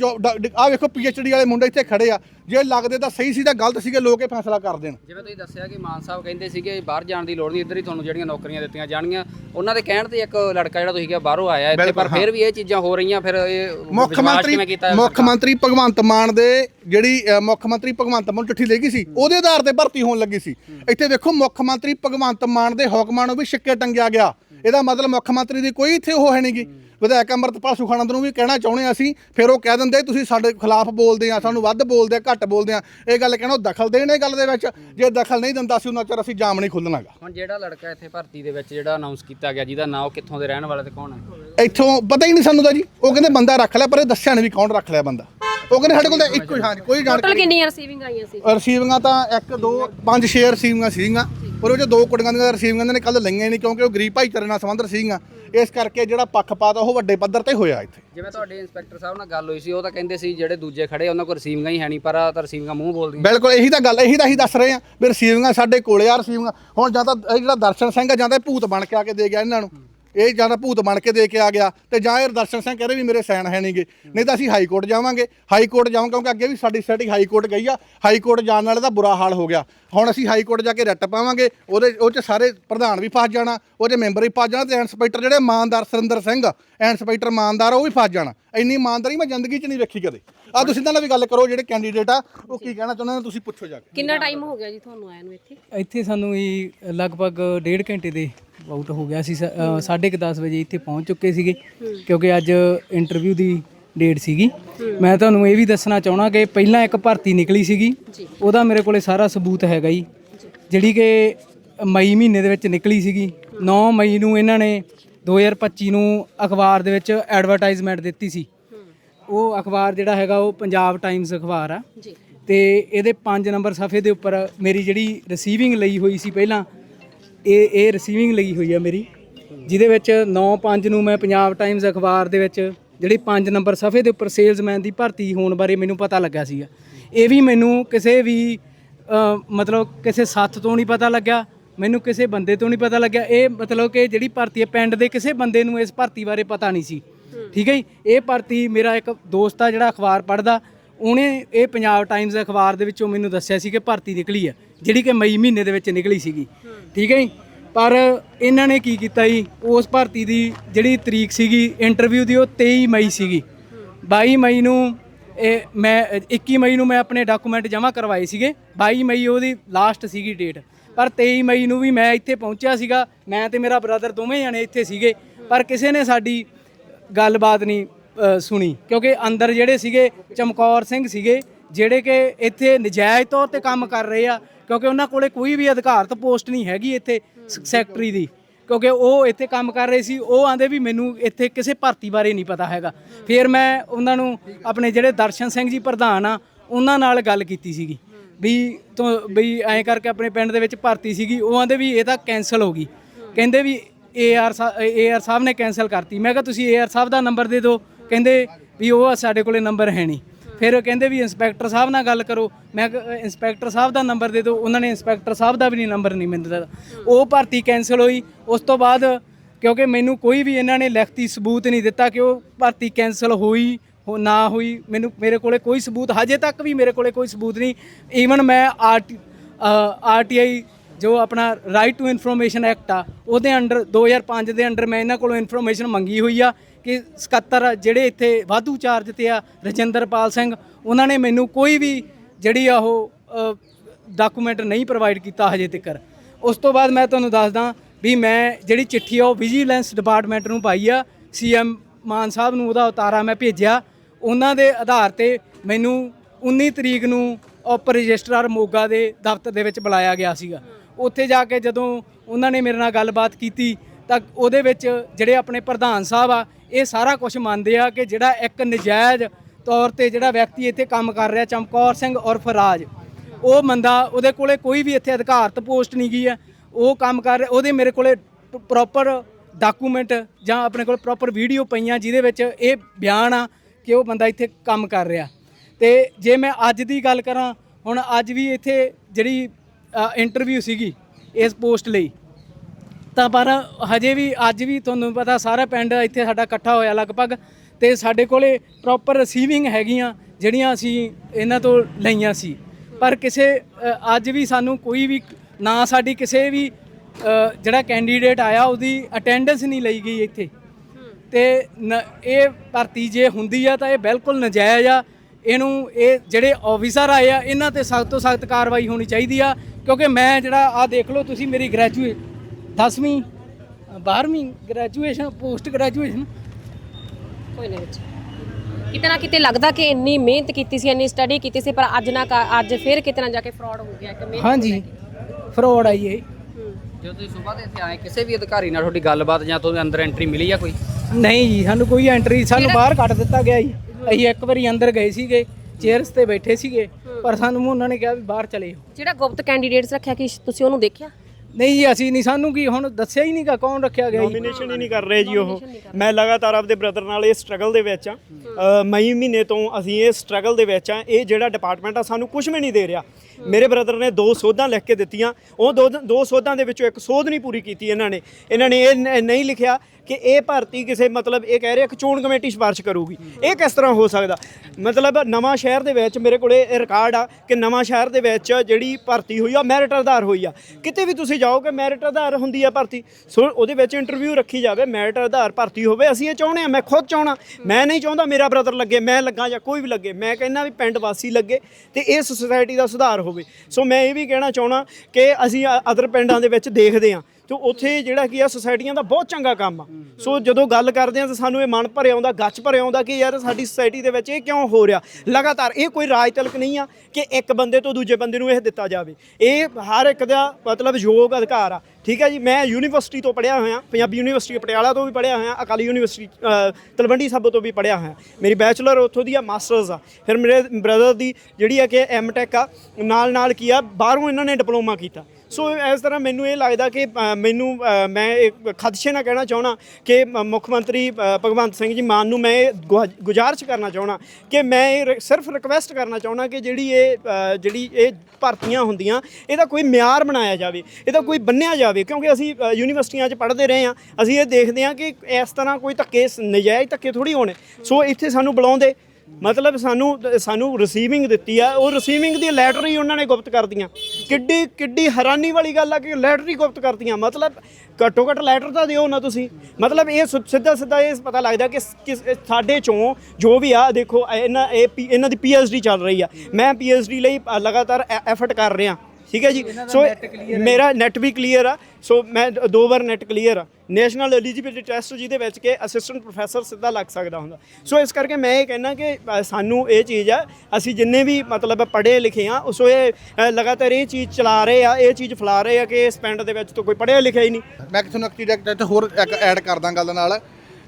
ਆ ਵੇਖੋ ਡੀ ਵਾਲੇ ਮੁੰਡੇ ਇੱਥੇ ਖੜੇ ਆ। ਜੇ ਲੱਗਦੇ ਤਾਂ ਸਹੀ ਸੀ ਤਾਂ ਗਲਤ ਸੀਗੇ ਲੋਕ ਇਹ ਫੈਸਲਾ ਕਰ ਦੇਣ। ਜਿਵੇਂ ਤੁਸੀਂ ਦੱਸਿਆ ਕਿ ਮਾਨ ਸਾਹਿਬ ਕਹਿੰਦੇ ਸੀਗੇ ਬਾਹਰ ਜਾਣ ਦੀ ਲੋੜ ਨਹੀਂ ਇੱਧਰ ਹੀ ਤੁਹਾਨੂੰ ਜਿਹੜੀਆਂ ਨੌਕਰੀਆਂ ਦਿੱਤੀਆਂ ਜਾਣਗੀਆਂ। ਉਹਨਾਂ ਦੇ ਕਹਿਣ ਤੇ ਇੱਕ ਲੜਕਾ ਜਿਹੜਾ ਤੁਸੀਂ ਕਿਹਾ ਬਾਹਰੋਂ ਆਇਆ ਇੱਥੇ ਪਰ ਫਿਰ ਵੀ ਇਹ ਚੀਜ਼ਾਂ ਹੋ ਰਹੀਆਂ ਫਿਰ ਇਹ ਮੁੱਖ ਮੰਤਰੀ ਮੁੱਖ ਮੰਤਰੀ ਭਗਵੰਤ ਮਾਨ ਦੇ ਜਿਹੜੀ ਮੁੱਖ ਮੰਤਰੀ ਭਗਵੰਤ ਮਾਨ ਨੂੰ ਚਿੱਠੀ ਲੈ ਗਈ ਸੀ ਉਹਦੇ ਆਧਾਰ ਤੇ ਭਰਤੀ ਹੋਣ ਲੱਗੀ ਸੀ। ਇੱਥੇ ਵੇਖੋ ਮੁੱਖ ਮੰਤਰੀ ਭਗਵੰਤ ਮਾਨ ਦੇ ਹੁਕਮਾਂ ਨੂੰ ਵੀ ਛਿੱਕੇ ਟੰਗਿਆ ਗਿਆ। ਇਹਦਾ ਮਤਲਬ ਮੁੱਖ ਮੰਤਰੀ ਦੀ ਕੋਈ ਇੱਥੇ ਉਹ ਹੈ ਨਹੀਂਗੀ ਵਿਧਾਇਕ ਅੰਮ੍ਰਿਤਪਾਲ ਸੁਖਾਨੰਦ ਨੂੰ ਵੀ ਕਹਿਣਾ ਚਾਹੁੰਦੇ ਹਾਂ ਅਸੀਂ ਫਿਰ ਉਹ ਕਹਿ ਦਿੰਦੇ ਤੁਸੀਂ ਸਾਡੇ ਖਿਲਾਫ ਬੋਲਦੇ ਆ ਸਾਨੂੰ ਵੱਧ ਬੋਲਦੇ ਆ ਘੱਟ ਬੋਲਦੇ ਆ। ਇਹ ਗੱਲ ਕਹਿਣਾ ਉਹ ਦਖਲ ਦੇਣ ਇਹ ਗੱਲ ਦੇ ਵਿੱਚ ਜੇ ਦਖਲ ਨਹੀਂ ਦਿੰਦਾ ਸੀ ਉਹਨਾਂ ਚਿਰ ਅਸੀਂ ਜਾਮ ਨਹੀਂ ਖੁੱਲਣਾਗਾ ਹੁਣ ਜਿਹੜਾ ਲੜਕਾ ਇੱਥੇ ਭਰਤੀ ਦੇ ਵਿੱਚ ਜਿਹੜਾ ਅਨਾਉਂਸ ਕੀਤਾ ਗਿਆ ਜਿਹਦਾ ਨਾਂ ਉਹ ਕਿੱਥੋਂ ਦੇ ਰਹਿਣ ਵਾਲਾ ਤੇ ਕੌਣ ਹੈ? ਇੱਥੋਂ ਪਤਾ ਹੀ ਨਹੀਂ ਸਾਨੂੰ ਤਾਂ ਜੀ ਉਹ ਕਹਿੰਦੇ ਬੰਦਾ ਰੱਖ ਲਿਆ ਪਰ ਇਹ ਦੱਸਿਆ ਨਹੀਂ ਵੀ ਕੌਣ ਰੱਖ ਲਿਆ ਬੰਦਾ। ਉਹ ਕਹਿੰਦੇ ਸਾਡੇ ਕੋਲ ਤਾਂ ਇੱਕੋ ਹੀ ਹਾਂ ਜੀ ਕੋਈ ਟੋਟਲ ਜਾਣਕਾਰੀ ਕਿੰਨੀਆਂ ਰਿਸੀਵਿੰਗ ਆਈਆਂ ਸੀ? ਰਸੀਵਿੰਗਾਂ ਤਾਂ 1 2 5 6 ਰਸੀਵਿੰਗਾਂ ਸੀਗੀਆਂ। ਪਰ ਉਹ ਚ ਦੋ ਕੁੜੀਆਂ ਦੀਆਂ ਰਸੀਵਿੰਗਾਂ ਨੇ ਕੱਲ ਲਈਆਂ ਹੀ ਨਹੀਂ ਕਿਉਂਕਿ ਉਹ ਗਰੀਬ ਭਾਈਚਾਰੇ ਨਾਲ ਸੰਬੰਧ ਸੀਗੀਆਂ। ਇਸ ਕਰਕੇ ਜਿਹੜਾ ਪੱਖਪਾਤ ਆ ਉਹ ਵੱਡੇ ਪੱਧਰ ਤੇ ਹੋਇਆ ਇੱਥੇ। ਜਿਵੇਂ ਤੁਹਾਡੇ ਇੰਸਪੈਕਟਰ ਸਾਹਿਬ ਨਾਲ ਗੱਲ ਹੋਈ ਸੀ ਉਹ ਤਾਂ ਕਹਿੰਦੇ ਸੀ ਜਿਹੜੇ ਦੂਜੇ ਖੜੇ ਉਹਨਾਂ ਕੋਲ ਰਸੀਵਿੰਗਾਂ ਹੀ ਹੈ ਨਹੀਂ ਪਰ ਆ ਤਾਂ ਰਸੀਵਿੰਗਾਂ ਮੂੰਹ ਬੋਲਦੀਆਂ। ਬਿਲਕੁਲ ਇਹੀ ਤਾਂ ਗੱਲ ਇਹੀ ਤਾਂ ਅਸੀਂ ਦੱਸ ਰਹੇ ਹਾਂ ਵੀ ਰਸੀਵਿੰਗਾਂ ਸਾਡੇ ਕੋਲੇ ਆ ਰਸੀਵਿੰਗਾਂ ਹੁਣ ਜਾਂ ਤਾਂ ਇਹ ਜਿਹੜਾ ਦਰਸ਼ਨ ਸਿੰਘ ਆ ਜਾਂ ਤਾਂ ਇਹ ਭੂਤ ਬਣ ਕੇ ਆ ਕੇ ਦੇ ਗਿਆ ਇਹਨਾਂ ਨੂੰ। ਇਹ ਜਾਂ ਤਾਂ ਭੂਤ ਬਣ ਕੇ ਦੇ ਕੇ ਆ ਗਿਆ ਤੇ ਜਾਂ ਇਹ ਦਰਸ਼ਨ ਸਿੰਘ ਕਹਿੰਦੇ ਵੀ ਮੇਰੇ ਸਾਈਨ ਹੈ ਨਹੀਂਗੇ। ਨਹੀਂ ਤਾਂ ਅਸੀਂ ਹਾਈ ਕੋਰਟ ਜਾਵਾਂਗੇ। ਹਾਈ ਕੋਰਟ ਜਾਵਾਂਗੇ ਕਿਉਂਕਿ ਅੱਗੇ ਵੀ ਸਾਡੀ ਸੈਟਿੰਗ ਹਾਈ ਕੋਰਟ ਗਈ ਆ। ਹਾਈ ਕੋਰਟ ਜਾਣ ਵਾਲੇ ਦਾ ਬੁਰਾ ਹਾਲ ਹੋ ਗਿਆ। ਹੁਣ ਅਸੀਂ ਹਾਈ ਕੋਰਟ ਜਾ ਕੇ ਰੱਟ ਪਾਵਾਂਗੇ। ਉਹਦੇ ਉਹ ਚ ਸਾਰੇ ਪ੍ਰਧਾਨ ਵੀ ਫਸ ਜਾਣਾ ਉਹਦੇ ਮੈਂਬਰ ਵੀ ਫਸ ਜਾਣਾ ਤੇ ਇੰਸਪੈਕਟਰ ਜਿਹੜੇ ਇਮਾਨਦਾਰ ਸੁਰਿੰਦਰ ਸਿੰਘ ਇੰਸਪੈਕਟਰ ਇਮਾਨਦਾਰ ਉਹ ਵੀ ਫਸ ਜਾਣਾ। ਇੰਨੀ ਇਮਾਨਦਾਰੀ ਮੈਂ ਜ਼ਿੰਦਗੀ 'ਚ ਨਹੀਂ ਵੇਖੀ ਕਦੇ। ਆ ਤੁਸੀਂ ਇਹਨਾਂ ਨਾਲ ਵੀ ਗੱਲ ਕਰੋ ਜਿਹੜੇ ਕੈਂਡੀਡੇਟ ਆ ਉਹ ਕੀ ਕਹਿਣਾ ਚਾਹੁੰਦੇ ਨੇ ਤੁਸੀਂ ਪੁੱਛੋ ਜਾ ਕੇ। ਕਿੰਨਾ ਟਾਈਮ ਹੋ ਗਿਆ ਜੀ ਤੁਹਾਨੂੰ ਆਇਆ ਨੂੰ ਇੱਥੇ? ਇੱਥੇ ਸਾਨੂੰ ਹੀ ਲਗਭਗ ਡੇਢ ਘੰਟੇ ਦੇ ਆਊਟ ਹੋ ਗਿਆ ਸੀ 10:30 ਵਜੇ ਇੱਥੇ ਪਹੁੰਚ ਚੁੱਕੇ ਸੀਗੇ ਕਿਉਂਕਿ ਅੱਜ ਇੰਟਰਵਿਊ ਦੀ ਡੇਟ ਸੀਗੀ। ਮੈਂ ਤੁਹਾਨੂੰ ਇਹ ਵੀ ਦੱਸਣਾ ਚਾਹਣਾ ਕਿ ਪਹਿਲਾਂ ਇੱਕ ਭਰਤੀ ਨਿਕਲੀ ਸੀਗੀ ਉਹਦਾ ਮੇਰੇ ਕੋਲੇ ਸਾਰਾ ਸਬੂਤ ਹੈਗਾ ਜੀ। ਜਿਹੜੀ ਕਿ ਮਈ ਮਹੀਨੇ ਦੇ ਵਿੱਚ ਨਿਕਲੀ ਸੀਗੀ। 9 ਮਈ ਨੂੰ ਇਹਨਾਂ ਨੇ 2025 ਨੂੰ ਅਖਬਾਰ ਦੇ ਵਿੱਚ ਐਡਵਰਟਾਈਜ਼ਮੈਂਟ ਦਿੱਤੀ ਸੀ। ਉਹ ਅਖਬਾਰ ਜਿਹੜਾ ਹੈਗਾ ਉਹ ਪੰਜਾਬ ਟਾਈਮਜ਼ ਅਖਬਾਰ ਆ। ਤੇ ਇਹਦੇ 5 ਨੰਬਰ ਸਫੇ ਦੇ ਉੱਪਰ ਮੇਰੀ ਜਿਹੜੀ ਰਿਸੀਵਿੰਗ ਲਈ ਹੋਈ ਸੀ ਪਹਿਲਾਂ ਇਹ ਇਹ ਰਿਸੀਵਿੰਗ ਲਈ ਹੋਈ ਆ ਮੇਰੀ, ਜਿਹਦੇ ਵਿੱਚ 9-5 ਨੂੰ ਮੈਂ ਪੰਜਾਬ ਟਾਈਮਜ਼ ਅਖਬਾਰ ਦੇ ਵਿੱਚ ਜਿਹੜੀ 5 ਨੰਬਰ ਸਫੇ ਦੇ ਉੱਪਰ ਸੇਲਜ਼ਮੈਨ ਦੀ ਭਰਤੀ ਹੋਣ ਬਾਰੇ ਮੈਨੂੰ ਪਤਾ ਲੱਗਾ ਸੀਗਾ। ਇਹ ਵੀ ਮੈਨੂੰ ਕਿਸੇ ਵੀ ਮਤਲਬ ਕਿਸੇ ਸੱਥ ਤੋਂ ਨਹੀਂ ਪਤਾ ਲੱਗਿਆ, ਮੈਨੂੰ ਕਿਸੇ ਬੰਦੇ ਤੋਂ ਨਹੀਂ ਪਤਾ ਲੱਗਿਆ। ਇਹ ਮਤਲਬ ਕਿ ਜਿਹੜੀ ਭਰਤੀ ਹੈ ਪਿੰਡ ਦੇ ਕਿਸੇ ਬੰਦੇ ਨੂੰ ਇਸ ਭਰਤੀ ਬਾਰੇ ਪਤਾ ਨਹੀਂ ਸੀ। ਠੀਕ ਹੈ ਜੀ? ਇਹ ਭਰਤੀ ਮੇਰਾ ਇੱਕ ਦੋਸਤ ਆ ਜਿਹੜਾ ਅਖਬਾਰ ਪੜ੍ਹਦਾ, ਉਹਨੇ ਇਹ ਪੰਜਾਬ ਟਾਈਮਜ਼ ਅਖਬਾਰ ਦੇ ਵਿੱਚੋਂ ਮੈਨੂੰ ਦੱਸਿਆ ਸੀ ਕਿ ਭਰਤੀ ਨਿਕਲੀ ਆ, ਜਿਹੜੀ ਕਿ ਮਈ ਮਹੀਨੇ ਦੇ ਵਿੱਚ ਨਿਕਲੀ ਸੀਗੀ। ਠੀਕ ਹੈ ਜੀ? ਪਰ ਇਹਨਾਂ ਨੇ ਕੀ ਕੀਤਾ ਜੀ? ਉਸ ਭਰਤੀ ਦੀ ਜਿਹੜੀ ਤਰੀਕ ਸੀਗੀ ਇੰਟਰਵਿਊ ਦੀ ਉਹ 23 ਮਈ ਸੀਗੀ। 22 ਮਈ ਨੂੰ ਇਹ ਮੈਂ 21 ਮਈ ਨੂੰ ਮੈਂ ਆਪਣੇ ਡਾਕੂਮੈਂਟ ਜਮ੍ਹਾਂ ਕਰਵਾਏ ਸੀਗੇ। 22 ਮਈ ਉਹਦੀ ਲਾਸਟ ਸੀਗੀ ਡੇਟ ਪਰ 23 ਮਈ ਨੂੰ ਵੀ ਮੈਂ ਇੱਥੇ ਪਹੁੰਚਿਆ ਸੀਗਾ। ਮੈਂ ਤੇ ਮੇਰਾ ਬ੍ਰਦਰ ਦੋਵੇਂ ਜਣੇ ਇੱਥੇ ਸੀਗੇ। ਪਰ ਕਿਸੇ ਨੇ ਸਾਡੀ ਗੱਲਬਾਤ ਨਹੀਂ ਸੁਣੀ। ਕਿਉਂਕਿ ਅੰਦਰ ਜਿਹੜੇ ਸੀਗੇ, ਚਮਕੌਰ ਸਿੰਘ ਸੀਗੇ, ਜਿਹੜੇ ਕਿ ਇੱਥੇ ਨਜਾਇਜ਼ ਤੌਰ ਤੇ ਕੰਮ ਕਰ ਰਹੇ ਆ। ਕਿਉਂਕਿ ਉਹਨਾਂ ਕੋਲੇ ਕੋਈ ਵੀ ਅਧਿਕਾਰਤ ਪੋਸਟ ਨਹੀਂ ਹੈਗੀ ਇੱਥੇ ਸ- ਸੈਕਟਰੀ ਦੀ। ਕਿਉਂਕਿ ਉਹ ਇੱਥੇ ਕੰਮ ਕਰ ਰਹੇ ਸੀ, ਉਹ ਆਂਦੇ ਵੀ ਮੈਨੂੰ ਇੱਥੇ ਕਿਸੇ ਭਰਤੀ ਬਾਰੇ ਨਹੀਂ ਪਤਾ ਹੈਗਾ। ਫਿਰ ਮੈਂ ਉਹਨਾਂ ਨੂੰ ਆਪਣੇ ਜਿਹੜੇ ਦਰਸ਼ਨ ਸਿੰਘ ਜੀ ਪ੍ਰਧਾਨ ਆ, ਉਹਨਾਂ ਨਾਲ ਗੱਲ ਕੀਤੀ ਸੀਗੀ। ਵੀ ਤੋਂ, ਵੀ ਐਂ ਕਰਕੇ ਆਪਣੇ ਪਿੰਡ ਦੇ ਵਿੱਚ ਭਰਤੀ ਸੀਗੀ, ਉਹ ਆਂਦੇ ਵੀ ਇਹ ਤਾਂ ਕੈਨਸਲ ਹੋ ਗਈ। ਕਹਿੰਦੇ ਵੀ ਏਆਰ ਏਆਰ ਸਾਹਿਬ ਨੇ ਕੈਨਸਲ ਕਰਤੀ। ਮੈਂ ਕਿਹਾ, ਤੁਸੀਂ ਏਆਰ ਸਾਹਿਬ ਦਾ ਨੰਬਰ ਦੇ ਦਿਓ। ਕਹਿੰਦੇ ਵੀ ਉਹ ਸਾਡੇ ਕੋਲੇ ਨੰਬਰ ਹੈ ਨਹੀਂ। ਫਿਰ ਉਹ ਕਹਿੰਦੇ ਵੀ ਇੰਸਪੈਕਟਰ ਸਾਹਿਬ ਨਾਲ ਗੱਲ ਕਰੋ। ਮੈਂ ਕਿਹਾ, ਇੰਸਪੈਕਟਰ ਸਾਹਿਬ ਦਾ ਨੰਬਰ ਦੇ ਦਿਓ। ਉਹਨਾਂ ਨੇ ਇੰਸਪੈਕਟਰ ਸਾਹਿਬ ਦਾ ਵੀ ਨਹੀਂ ਨੰਬਰ ਨਹੀਂ ਮੈਨੂੰ ਦਿੱਤਾ ਉਹ ਭਰਤੀ ਕੈਨਸਲ ਹੋਈ। ਉਸ ਤੋਂ ਬਾਅਦ ਕਿਉਂਕਿ ਮੈਨੂੰ ਕੋਈ ਵੀ ਇਹਨਾਂ ਨੇ ਲਿਖਤੀ ਸਬੂਤ ਨਹੀਂ ਦਿੱਤਾ ਕਿ ਉਹ ਭਰਤੀ ਕੈਨਸਲ ਹੋਈ ਹੋ ਨਾ ਹੋਈ। ਮੈਨੂੰ ਮੇਰੇ ਕੋਲੇ ਕੋਈ ਸਬੂਤ ਹਜੇ ਤੱਕ ਵੀ ਮੇਰੇ ਕੋਲੇ ਕੋਈ ਸਬੂਤ ਨਹੀਂ। ਈਵਨ ਮੈਂ ਆਰ ਆਰਟੀਆਈ ਜੋ ਆਪਣਾ ਰਾਈਟ ਟੂ ਇਨਫੋਰਮੇਸ਼ਨ ਐਕਟ ਆ ਉਹਦੇ ਅੰਡਰ 2005 ਦੇ ਅੰਡਰ ਮੈਂ ਇਹਨਾਂ ਕੋਲੋਂ ਇਨਫੋਰਮੇਸ਼ਨ ਮੰਗੀ ਹੋਈ ਆ। ਕਿ 77 ਜਿਹੜੇ ਇੱਥੇ ਵਾਧੂ ਚਾਰਜ ਤੇ ਆ, ਰਜਿੰਦਰਪਾਲ ਸਿੰਘ, ਉਹਨਾਂ ਨੇ ਮੈਨੂੰ ਕੋਈ ਵੀ ਜਿਹੜੀ ਆ ਉਹ ਡਾਕੂਮੈਂਟ ਨਹੀਂ ਪ੍ਰੋਵਾਈਡ ਕੀਤਾ ਹਜੇ ਤੱਕ ਉਸ ਤੋਂ ਬਾਅਦ ਮੈਂ ਤੁਹਾਨੂੰ ਦੱਸਦਾ ਵੀ ਮੈਂ ਜਿਹੜੀ ਚਿੱਠੀ ਆ ਉਹ ਵਿਜੀਲੈਂਸ ਡਿਪਾਰਟਮੈਂਟ ਨੂੰ ਪਾਈ ਆ ਸੀਐਮ ਮਾਨ ਸਾਹਿਬ ਨੂੰ ਉਹਦਾ ਉਤਾਰਾ ਮੈਂ ਭੇਜਿਆ। ਉਹਨਾਂ ਦੇ ਆਧਾਰ ਤੇ ਮੈਨੂੰ 19 ਤਰੀਕ ਨੂੰ ਉਪ ਰਜਿਸਟਰਾਰ ਮੋਗਾ ਦੇ ਦਫ਼ਤਰ ਦੇ ਵਿੱਚ ਬੁਲਾਇਆ ਗਿਆ ਸੀਗਾ। ਉੱਥੇ ਜਾ ਕੇ ਜਦੋਂ ਉਹਨਾਂ ਨੇ ਮੇਰੇ ਨਾਲ ਗੱਲਬਾਤ ਕੀਤੀ ਤਾਂ ਉਹਦੇ ਵਿੱਚ ਜਿਹੜੇ ਆਪਣੇ ਪ੍ਰਧਾਨ ਸਾਹਿਬ ਆ, ਇਹ ਸਾਰਾ ਕੁਝ ਮੰਨਦੇ ਆ ਕਿ ਜਿਹੜਾ ਇੱਕ ਨਜਾਇਜ਼ ਤੌਰ ਤੇ ਜਿਹੜਾ ਵਿਅਕਤੀ ਇੱਥੇ ਕੰਮ ਕਰ ਰਿਹਾ, ਚਮਕੌਰ ਸਿੰਘ ਉਰਫ ਰਾਜ, ਉਹ ਬੰਦਾ ਉਹਦੇ ਕੋਲੇ ਕੋਈ ਵੀ ਇੱਥੇ ਅਧਿਕਾਰਤ ਪੋਸਟ ਨਹੀਂ ਗਈ ਆ ਉਹ ਕੰਮ ਕਰ ਰਿਹਾ, ਉਹਦੇ ਮੇਰੇ ਕੋਲੇ ਪ੍ਰੋਪਰ ਡਾਕੂਮੈਂਟ ਜਾਂ ਆਪਣੇ ਕੋਲ ਪ੍ਰੋਪਰ ਵੀਡੀਓ ਪਈਆਂ ਜਿਹਦੇ ਵਿੱਚ ਇਹ ਬਿਆਨ ਆ ਕਿ ਉਹ ਬੰਦਾ ਇੱਥੇ ਕੰਮ ਕਰ ਰਿਹਾ। ਤੇ ਜੇ ਮੈਂ ਅੱਜ ਦੀ ਗੱਲ ਕਰਾਂ, ਹੁਣ ਅੱਜ ਵੀ ਇੱਥੇ ਜਿਹੜੀ ਇੰਟਰਵਿਊ ਸੀਗੀ ਇਸ ਪੋਸਟ ਲਈ ਤਾਂ ਪਰ ਹਜੇ ਵੀ, ਅੱਜ ਵੀ ਤੁਹਾਨੂੰ ਪਤਾ ਸਾਰਾ ਪਿੰਡ ਇੱਥੇ ਸਾਡਾ ਇਕੱਠਾ ਹੋਇਆ ਲਗਭਗ ਤੇ ਸਾਡੇ ਕੋਲੇ ਪ੍ਰੋਪਰ ਰਿਸੀਵਿੰਗ ਹੈਗੀਆਂ ਜਿਹੜੀਆਂ ਅਸੀਂ ਇਹਨਾਂ ਤੋਂ ਲਈਆਂ ਸੀ। ਪਰ ਕਿਸੇ ਅੱਜ ਵੀ ਸਾਨੂੰ ਕੋਈ ਵੀ ਨਾ ਸਾਡੀ ਕਿਸੇ ਵੀ ਜਿਹੜਾ ਕੈਂਡੀਡੇਟ ਆਇਆ ਉਹਦੀ ਅਟੈਂਡੈਂਸ ਨਹੀਂ ਲਈ ਗਈ ਇੱਥੇ। ਤੇ ਨ- ਇਹ ਭਰਤੀ ਜੇ ਹੁੰਦੀ ਆ ਤਾਂ ਇਹ ਬਿਲਕੁਲ ਨਜਾਇਜ਼ ਆ। ਇਹਨੂੰ ਇਹ ਜਿਹੜੇ ਆਫੀਸਰ ਆਏ ਆ, ਇਹਨਾਂ ਤੇ ਸਖਤ ਤੋਂ ਸਖਤ ਕਾਰਵਾਈ ਹੋਣੀ ਚਾਹੀਦੀ ਆ। ਕਿਉਂਕਿ ਮੈਂ ਜਿਹੜਾ ਆ ਦੇਖ ਲਓ ਤੁਸੀਂ ਮੇਰੀ ਗ੍ਰੈਜੂਏਟ 10ਵੀਂ 12ਵੀਂ ਗ੍ਰੈਜੂਏਸ਼ਨ ਪੋਸਟ ਗ੍ਰੈਜੂਏਸ਼ਨ ਕੋਈ ਨਹੀਂ ਵਿੱਚ। ਕਿਤੇ ਨਾ ਕਿਤੇ ਲੱਗਦਾ ਕਿ ਇੰਨੀ ਮਿਹਨਤ ਕੀਤੀ ਸੀ ਇੰਨੀ ਸਟੱਡੀ ਕੀਤੀ ਸੀ ਪਰ ਅੱਜ ਨਾ ਕਾ- ਅੱਜ ਫਿਰ ਕਿਤੇ ਨਾ ਜਾ ਕੇ ਫਰਾਡ ਹੋ ਗਿਆ ਕਿ ਮਿਹਨਤ ਹਾਂਜੀ। ਫਰੋਡ ਆਈ ਇਹ ਜਦੋਂ ਤੁਸੀਂ ਸਵੇਰ ਦੇ ਇੱਥੇ ਆਏ ਕਿਸੇ ਵੀ ਅਧਿਕਾਰੀ ਨਾਲ ਤੁਹਾਡੀ ਗੱਲਬਾਤ ਜਾਂ ਤੁਹਾਨੂੰ ਅੰਦਰ ਐਂਟਰੀ ਮਿਲੀ ਆ ਕੋਈ? ਨਹੀਂ ਜੀ ਸਾਨੂੰ ਕੋਈ ਐਂਟਰੀ ਸਾਨੂੰ ਬਾਹਰ ਕੱਢ ਦਿੱਤਾ ਗਿਆ ਜੀ। ਅਸੀਂ ਇੱਕ ਵਾਰੀ ਅੰਦਰ ਗਏ ਸੀਗੇ ਚੇਅਰਸ ਤੇ ਬੈਠੇ ਸੀਗੇ ਪਰ ਸਾਨੂੰ ਉਹਨਾਂ ਨੇ ਕਿਹਾ ਵੀ ਬਾਹਰ ਚਲੇ ਜਾਓ। ਜਿਹੜਾ ਗੁਪਤ ਕੈਂਡੀਡੇਟਸ ਰੱਖਿਆ ਕਿ ਤੁਸੀਂ ਉਹਨੂੰ ਦੇਖਿਆ? ਨਹੀਂ ਜੀ, ਅਸੀਂ ਨਹੀਂ, ਸਾਨੂੰ ਕੀ ਹੁਣ ਦੱਸਿਆ ਹੀ ਨਹੀਂਗਾ ਕੌਣ ਰੱਖਿਆ ਗਿਆ ਜੀ? ਨੋਮੀਨੇਸ਼ਨ ਹੀ ਨਹੀਂ ਕਰ ਰਹੇ ਜੀ ਉਹ। ਮੈਂ ਲਗਾਤਾਰ ਆਪਦੇ ਬ੍ਰਦਰ ਨਾਲ ਇਹ ਸਟਰਗਲ ਦੇ ਵਿੱਚ ਆ ਮਈ ਮਹੀਨੇ ਤੋਂ ਅਸੀਂ ਇਹ ਸਟਰਗਲ ਦੇ ਵਿੱਚ ਆ ਇਹ ਜਿਹੜਾ ਡਿਪਾਰਟਮੈਂਟ ਆ, ਸਾਨੂੰ ਕੁਝ ਵੀ ਨਹੀਂ ਦੇ ਰਿਹਾ। ਮੇਰੇ ਬ੍ਰਦਰ ਨੇ ਦੋ ਸੋਧਾਂ ਲਿਖ ਕੇ ਦਿੱਤੀਆਂ। ਉਹ ਦੋ ਦੋ ਸੋਧਾਂ ਦੇ ਵਿੱਚੋਂ ਇੱਕ ਸੋਧ ਨਹੀਂ ਪੂਰੀ ਕੀਤੀ ਇਹਨਾਂ ਨੇ। ਇਹਨਾਂ ਨੇ ਇਹ ਨ- ਨਹੀਂ ਲਿਖਿਆ। ਕਿ ਇਹ ਭਰਤੀ ਕਿਸੇ ਮਤਲਬ ਇਹ ਕਹਿ ਰਿਹਾ ਕਿ ਚੋਣ ਕਮੇਟੀ ਸਿਫਾਰਿਸ਼ ਕਰੂਗੀ। ਇਹ ਕਿਸ ਤਰ੍ਹਾਂ ਹੋ ਸਕਦਾ? ਮਤਲਬ ਨਵਾਂ ਸ਼ਹਿਰ ਦੇ ਵਿੱਚ ਮੇਰੇ ਕੋਲੇ ਇਹ ਰਿਕਾਰਡ ਆ ਕਿ ਨਵਾਂ ਸ਼ਹਿਰ ਦੇ ਵਿੱਚ ਜਿਹੜੀ ਭਰਤੀ ਹੋਈ ਆ ਮੈਰਿਟ ਆਧਾਰ ਹੋਈ ਆ। ਕਿਤੇ ਵੀ ਤੁਸੀਂ ਜਾਓਗੇ ਮੈਰਿਟ ਆਧਾਰ ਹੁੰਦੀ ਆ ਭਰਤੀ, ਸੋ ਉਹਦੇ ਵਿੱਚ ਇੰਟਰਵਿਊ ਰੱਖੀ ਜਾਵੇ ਮੈਰਿਟ ਆਧਾਰ ਭਰਤੀ ਹੋਵੇ, ਅਸੀਂ ਇਹ ਚਾਹੁੰਦੇ ਆ, ਮੈਂ ਖੁਦ ਚਾਹਣਾ ਮੈਂ ਨਹੀਂ ਚਾਹੁੰਦਾ ਮੇਰਾ ਬ੍ਰਦਰ ਲੱਗੇ, ਮੈਂ ਲੱਗਾ ਜਾਂ ਕੋਈ ਵੀ ਲੱਗੇ, ਮੈਂ ਕਹਿੰਦਾ ਵੀ ਪਿੰਡ ਵਾਸੀ ਲੱਗੇ ਤੇ ਇਹ ਸੁਸਾਇਟੀ ਦਾ ਸੁਧਾਰ ਹੋਵੇ। ਸੋ ਮੈਂ ਇਹ ਵੀ ਕਹਿਣਾ ਚਾਹਣਾ ਕਿ ਅਸੀਂ ਅਦਰ ਪਿੰਡਾਂ ਦੇ ਵਿੱਚ ਦੇਖਦੇ ਆ ਤੇ ਉੱਥੇ ਜਿਹੜਾ ਕੀ ਆ ਸੁਸਾਇਟੀਆਂ ਦਾ ਬਹੁਤ ਚੰਗਾ ਕੰਮ ਆ। ਸੋ ਜਦੋਂ ਗੱਲ ਕਰਦੇ ਆ ਤਾਂ ਸਾਨੂੰ ਇਹ ਮਨ ਭਰਿਆ ਆਉਂਦਾ ਗੱਚ ਭਰਿਆ ਆਉਂਦਾ ਕਿ ਯਾਰ ਸਾਡੀ ਸੁਸਾਇਟੀ ਦੇ ਵਿੱਚ ਇਹ ਕਿਉਂ ਹੋ ਰਿਹਾ? ਲਗਾਤਾਰ ਇਹ ਕੋਈ ਰਾਜ ਤਲਕ ਨਹੀਂ ਆ ਕਿ ਇੱਕ ਬੰਦੇ ਤੋਂ ਦੂਜੇ ਬੰਦੇ ਨੂੰ ਇਹ ਦਿੱਤਾ ਜਾਵੇ। ਇਹ ਹਰ ਇੱਕ ਦਾ ਮਤਲਬ ਯੋਗ ਅਧਿਕਾਰ ਆ। ਠੀਕ ਹੈ ਜੀ, ਮੈਂ ਯੂਨੀਵਰਸਿਟੀ ਤੋਂ ਪੜ੍ਹਿਆ ਹੋਇਆ, ਪੰਜਾਬੀ ਯੂਨੀਵਰਸਿਟੀ ਪਟਿਆਲਾ ਤੋਂ ਵੀ ਪੜ੍ਹਿਆ ਹੋਇਆ, ਅਕਾਲੀ ਯੂਨੀਵਰਸਿਟੀ ਤਲਵੰਡੀ ਸਾਬੋ ਤੋਂ ਵੀ ਪੜ੍ਹਿਆ ਹੋਇਆ। ਮੇਰੀ ਬੈਚਲਰ ਉੱਥੋਂ ਦੀ ਆ ਮਾਸਟਰਸ ਆ। ਫਿਰ ਮੇਰੇ ਬ੍ਰਦਰ ਦੀ ਜਿਹੜੀ ਆ ਕਿ ਐਮਟੈਕ ਆ ਨਾਲ ਨਾਲ ਕੀ ਆ, ਬਾਹਰੋਂ ਇਹਨਾਂ ਨੇ ਡਿਪਲੋਮਾ ਕੀਤਾ। ਸੋ ਇਸ ਤਰ੍ਹਾਂ ਮੈਨੂੰ ਇਹ ਲੱਗਦਾ ਕਿ ਮੈਨੂੰ ਮੈਂ ਇੱਕ ਖਦਸ਼ੇ ਨਾਲ ਕਹਿਣਾ ਚਾਹਣਾ ਕਿ ਮ- ਮੁੱਖ ਮੰਤਰੀ ਭਗਵੰਤ ਸਿੰਘ ਜੀ ਮਾਨ ਨੂੰ ਮੈਂ ਇਹ ਗੁਹਾ- ਗੁਜ਼ਾਰਿਸ਼ ਕਰਨਾ ਚਾਹਣਾ ਕਿ ਮੈਂ ਇਹ ਰ- ਸਿਰਫ ਰਿਕਵੈਸਟ ਕਰਨਾ ਚਾਹਣਾ ਕਿ ਜਿਹੜੀ ਇਹ ਜਿਹੜੀ ਇਹ ਭਰਤੀਆਂ ਹੁੰਦੀਆਂ, ਇਹਦਾ ਕੋਈ ਮਿਆਰ ਬਣਾਇਆ ਜਾਵੇ, ਇਹਦਾ ਕੋਈ ਬੰਨਿਆ ਜਾਵੇ, ਕਿਉਂਕਿ ਅਸੀਂ ਯੂਨੀਵਰਸਿਟੀਆਂ 'ਚ ਪੜ੍ਹਦੇ ਰਹੇ ਹਾਂ, ਅਸੀਂ ਇਹ ਦੇਖਦੇ ਹਾਂ ਕਿ ਇਸ ਤਰ੍ਹਾਂ ਕੋਈ ਧੱਕੇ ਨਜਾਇਜ਼ ਧੱਕੇ ਥੋੜੀ ਹੋਣੇ। ਸੋ ਇੱਥੇ ਸਾਨੂੰ ਬੁਲਾਉਂਦੇ ਮਤਲਬ ਸਾਨੂੰ ਸਾਨੂੰ ਰਿਸੀਵਿੰਗ ਦਿੱਤੀ ਆ, ਉਹ ਰਿਸੀਵਿੰਗ ਦੀ ਲੈਟਰ ਹੀ ਉਹਨਾਂ ਨੇ ਗੁਪਤ ਕਰਦੀਆਂ ਕਿੱਡੀ ਕਿੱਡੀ ਹੈਰਾਨੀ ਵਾਲੀ ਗੱਲ ਆ ਕਿ ਲੈਟਰ ਗੁਪਤ ਕਰਦੀਆਂ ਮਤਲਬ ਘੱਟੋ ਘੱਟ ਲੈਟਰ ਤਾਂ ਦਿਓ ਨਾ ਤੁਸੀਂ। ਮਤਲਬ ਇਹ ਸੁ- ਸਿੱਧਾ ਸਿੱਧਾ ਇਹ ਪਤਾ ਲੱਗਦਾ ਕਿ ਸ- ਕਿਸ ਇਹ ਸਾਡੇ ਚੋਂ ਜੋ ਵੀ ਆ ਦੇਖੋ ਇਹ ਇਹਨਾਂ ਇਹ ਪੀ- ਇਹਨਾਂ ਦੀ ਪੀਐਚਡੀ ਚੱਲ ਰਹੀ ਆ। ਮੈਂ ਪੀਐਚਡੀ ਲਈ ਅ, ਲਗਾਤਾਰ ਐਫਰਟ ਕਰ ਰਿਹਾ। ਠੀਕ ਹੈ ਜੀ? ਸੋ ਮੇਰਾ ਨੈਟ ਵੀ ਕਲੀਅਰ ਆ। ਸੋ ਮੈਂ ਦ- ਦੋ ਵਾਰ ਨੈਟ ਕਲੀਅਰ ਆ। ਨੈਸ਼ਨਲ ਐਲੀਜੀਬਿਲਟੀ ਟੈਸਟ ਜਿਹਦੇ ਵਿੱਚ ਕਿ ਅਸਿਸਟੈਂਟ ਪ੍ਰੋਫੈਸਰ ਸਿੱਧਾ ਲੱਗ ਸਕਦਾ ਹੁੰਦਾ। ਸੋ ਇਸ ਕਰਕੇ ਮੈਂ ਇਹ ਕਹਿਣਾ ਕਿ ਸਾਨੂੰ ਇਹ ਚੀਜ਼ ਆ ਅਸੀਂ ਜਿੰਨੇ ਵੀ ਮਤਲਬ ਪੜ੍ਹੇ ਲਿਖੇ ਆ ਸੋ ਇਹ ਲਗਾਤਾਰ ਇਹ ਚੀਜ਼ ਚਲਾ ਰਹੇ ਆ, ਇਹ ਚੀਜ਼ ਫੈਲਾ ਰਹੇ ਆ ਕਿ ਇਸ ਪਿੰਡ ਦੇ ਵਿੱਚ ਤਾਂ ਕੋਈ ਪੜ੍ਹਿਆ ਲਿਖਿਆ ਹੀ ਨਹੀਂ। ਮੈਂ ਤੁਹਾਨੂੰ ਇੱਕ ਚੀਜ਼ ਹੋਰ ਐਡ ਕਰਦਾ ਗੱਲ ਨਾਲ।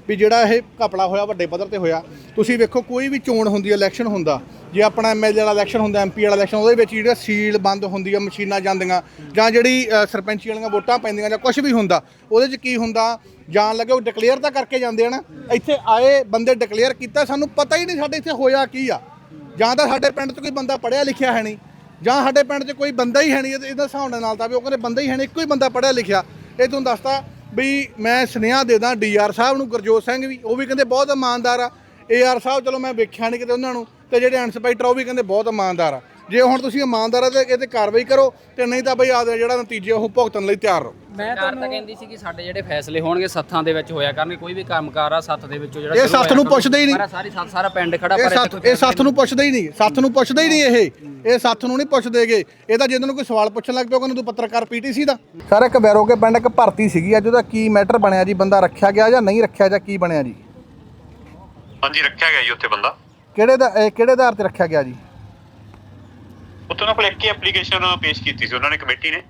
ਵੀ ਜਿਹੜਾ ਇਹ ਘਪਲਾ ਹੋਇਆ, ਵੱਡੇ ਪੱਧਰ ਤੇ ਹੋਇਆ, ਤੁਸੀਂ ਵੇਖੋ ਕੋਈ ਵੀ ਚੋਣ ਹੁੰਦੀ ਹੈ ਇਲੈਕਸ਼ਨ ਹੁੰਦਾ, ਜੇ ਆਪਣਾ ਐਮਐਲਏ ਵਾਲਾ ਇਲੈਕਸ਼ਨ ਹੁੰਦਾ ਐਮਪੀ ਵਾਲਾ ਇਲੈਕਸ਼ਨ ਉਹਦੇ ਵਿੱਚ ਜਿਹੜਾ ਸੀਲ ਬੰਦ ਹੁੰਦੀ ਆ ਮਸ਼ੀਨਾਂ ਜਾਂਦੀਆਂ, ਜਾਂ ਜਿਹੜੀ ਸਰਪੰਚੀ ਵਾਲੀਆਂ ਵੋਟਾਂ ਪੈਂਦੀਆਂ, ਜਾਂ ਕੁਝ ਵੀ ਹੁੰਦਾ, ਉਹਦੇ 'ਚ ਕੀ ਹੁੰਦਾ, ਜਾਣ ਲੱਗੇ ਉਹ ਡਿਕਲੇਅਰ ਤਾਂ ਕਰਕੇ ਜਾਂਦੇ ਆ ਨਾ, ਇੱਥੇ ਆਏ ਬੰਦੇ ਡਿਕਲੇਅਰ ਕੀਤਾ, ਸਾਨੂੰ ਪਤਾ ਹੀ ਨਹੀਂ ਸਾਡੇ ਇੱਥੇ ਹੋਇਆ ਕੀ ਆ। ਜਾਂ ਤਾਂ ਸਾਡੇ ਪਿੰਡ 'ਚ ਕੋਈ ਬੰਦਾ ਪੜ੍ਹਿਆ ਲਿਖਿਆ ਹੈ ਨਹੀਂ, ਜਾਂ ਸਾਡੇ ਪਿੰਡ 'ਚ ਕੋਈ ਬੰਦਾ ਹੀ ਹੈ ਨਹੀਂ, ਇਹਦੇ ਇਹਦਾ ਹਿਸਾਬ ਨਾਲ ਤਾਂ ਵੀ ਉਹ ਕਹਿੰਦੇ ਬੰਦਾ ਹੀ ਹੈ ਨਹੀਂ, ਇੱਕੋ ਹੀ ਬੰਦਾ ਪੜ੍ਹਿਆ ਲਿਖਿਆ। ਇਹ ਤੁਹਾਨੂੰ ਦੱਸਦਾ ਵੀ ਮੈਂ ਸੁਨੇਹਾ ਦੇ ਦਾਂ ਡੀਆਰ ਸਾਹਿਬ ਨੂੰ, ਗੁਰਜੋਤ ਸਿੰਘ ਵੀ, ਉਹ ਵੀ ਕਹਿੰਦੇ ਬਹੁਤ ਇਮਾਨਦਾਰ ਆ। ਏਆਰ ਸਾਹਿਬ ਚਲੋ ਮੈਂ ਵੇਖਿਆ ਨਹੀਂ ਕਿਤੇ ਉਹਨਾਂ ਨੂੰ, ਤੇ ਜਿਹੜੇ ਇਨਸਪੈਕਟਰ ਉਹ ਵੀ ਕਹਿੰਦੇ ਬਹੁਤ ਇਮਾਨਦਾਰ ਆ। ਜੇ ਹੁਣ ਤੁਸੀਂ ਇਮਾਨਦਾਰ ਆ ਤੇ ਇਹ ਤੇ ਕਾਰਵਾਈ ਕਰੋ, ਤੇ ਨਹੀਂ ਤਾਂ ਬਈ ਆਦੇ ਜਿਹੜਾ ਨਤੀਜੇ ਉਹ ਭੁਗਤਣ ਲਈ ਤਿਆਰ ਰਹੋ। ਮੈਂ ਸਰਕਾਰ ਤਾਂ ਕਹਿੰਦੀ ਸੀ ਕਿ ਸਾਡੇ ਜਿਹੜੇ ਫੈਸਲੇ ਹੋਣਗੇ ਸੱਥਾਂ ਦੇ ਵਿੱਚ ਹੋਇਆ ਕਰਨਗੇ ਕੋਈ ਵੀ ਕੰਮਕਾਰ ਆ ਸੱਥ ਦੇ ਵਿੱਚੋਂ ਜਿਹੜਾ ਇਹ ਸ਼ੁਰੂ ਸੱਥ ਹੋਇਆ ਨੂੰ। ਪੁੱਛਦੇ ਹੀ ਨਹੀਂ। ਸਾਰਾ ਸਾਰੀ ਸੱਥ ਸਾਰਾ ਪਿੰਡ ਖੜਾ ਇਹ ਸੱਥ ਇਹ ਸੱਥ ਨੂੰ ਪੁੱਛਦੇ ਹੀ ਨਹੀਂ ਸੱਥ ਨੂੰ ਪੁੱਛਦੇ ਹੀ ਨਹੀਂ ਇਹ। ਇਹ ਸੱਥ ਨੂੰ ਨਹੀਂ ਪੁੱਛਦੇਗੇ ਇਹ ਤਾਂ ਜਦੋਂ ਕੋਈ ਸਵਾਲ ਪੁੱਛਣ ਲੱਗ ਪਿਆ ਕਹਿੰਦਾ ਤੂੰ ਪੱਤਰਕਾਰ ਪੀਟੀਸੀ ਦਾ। ਸਰ ਇੱਕ ਬੈਰੋਗੇ ਪਿੰਡ ਇੱਕ ਭਰਤੀ ਸੀਗੀ ਅੱਜ ਉਹਦਾ ਕੀ ਮੈਟਰ ਬਣਿਆ ਜੀ? ਬੰਦਾ ਰੱਖਿਆ ਗਿਆ ਜਾਂ ਨਹੀਂ ਰੱਖਿਆ ਜਾਂ ਕੀ ਬਣਿਆ ਜੀ? ਹਾਂਜੀ ਰੱਖਿਆ ਗਿਆ ਜੀ ਉੱਥੇ ਬੰਦਾ। ਕਿਹੜੇ ਦਾ ਇਹ ਕਿਹੜੇ ਆਧਾਰ ਤੇ ਰੱਖਿਆ ਗਿਆ ਜੀ? ਉੱਥੇ ਉਹਨਾਂ ਕੋਲ ਇੱਕ ਹੀ ਐਪਲੀਕੇਸ਼ਨ ਪੇਸ਼ ਕੀਤੀ ਸੀ ਉਹਨਾਂ ਨੇ ਕਮੇਟੀ ਨੇ।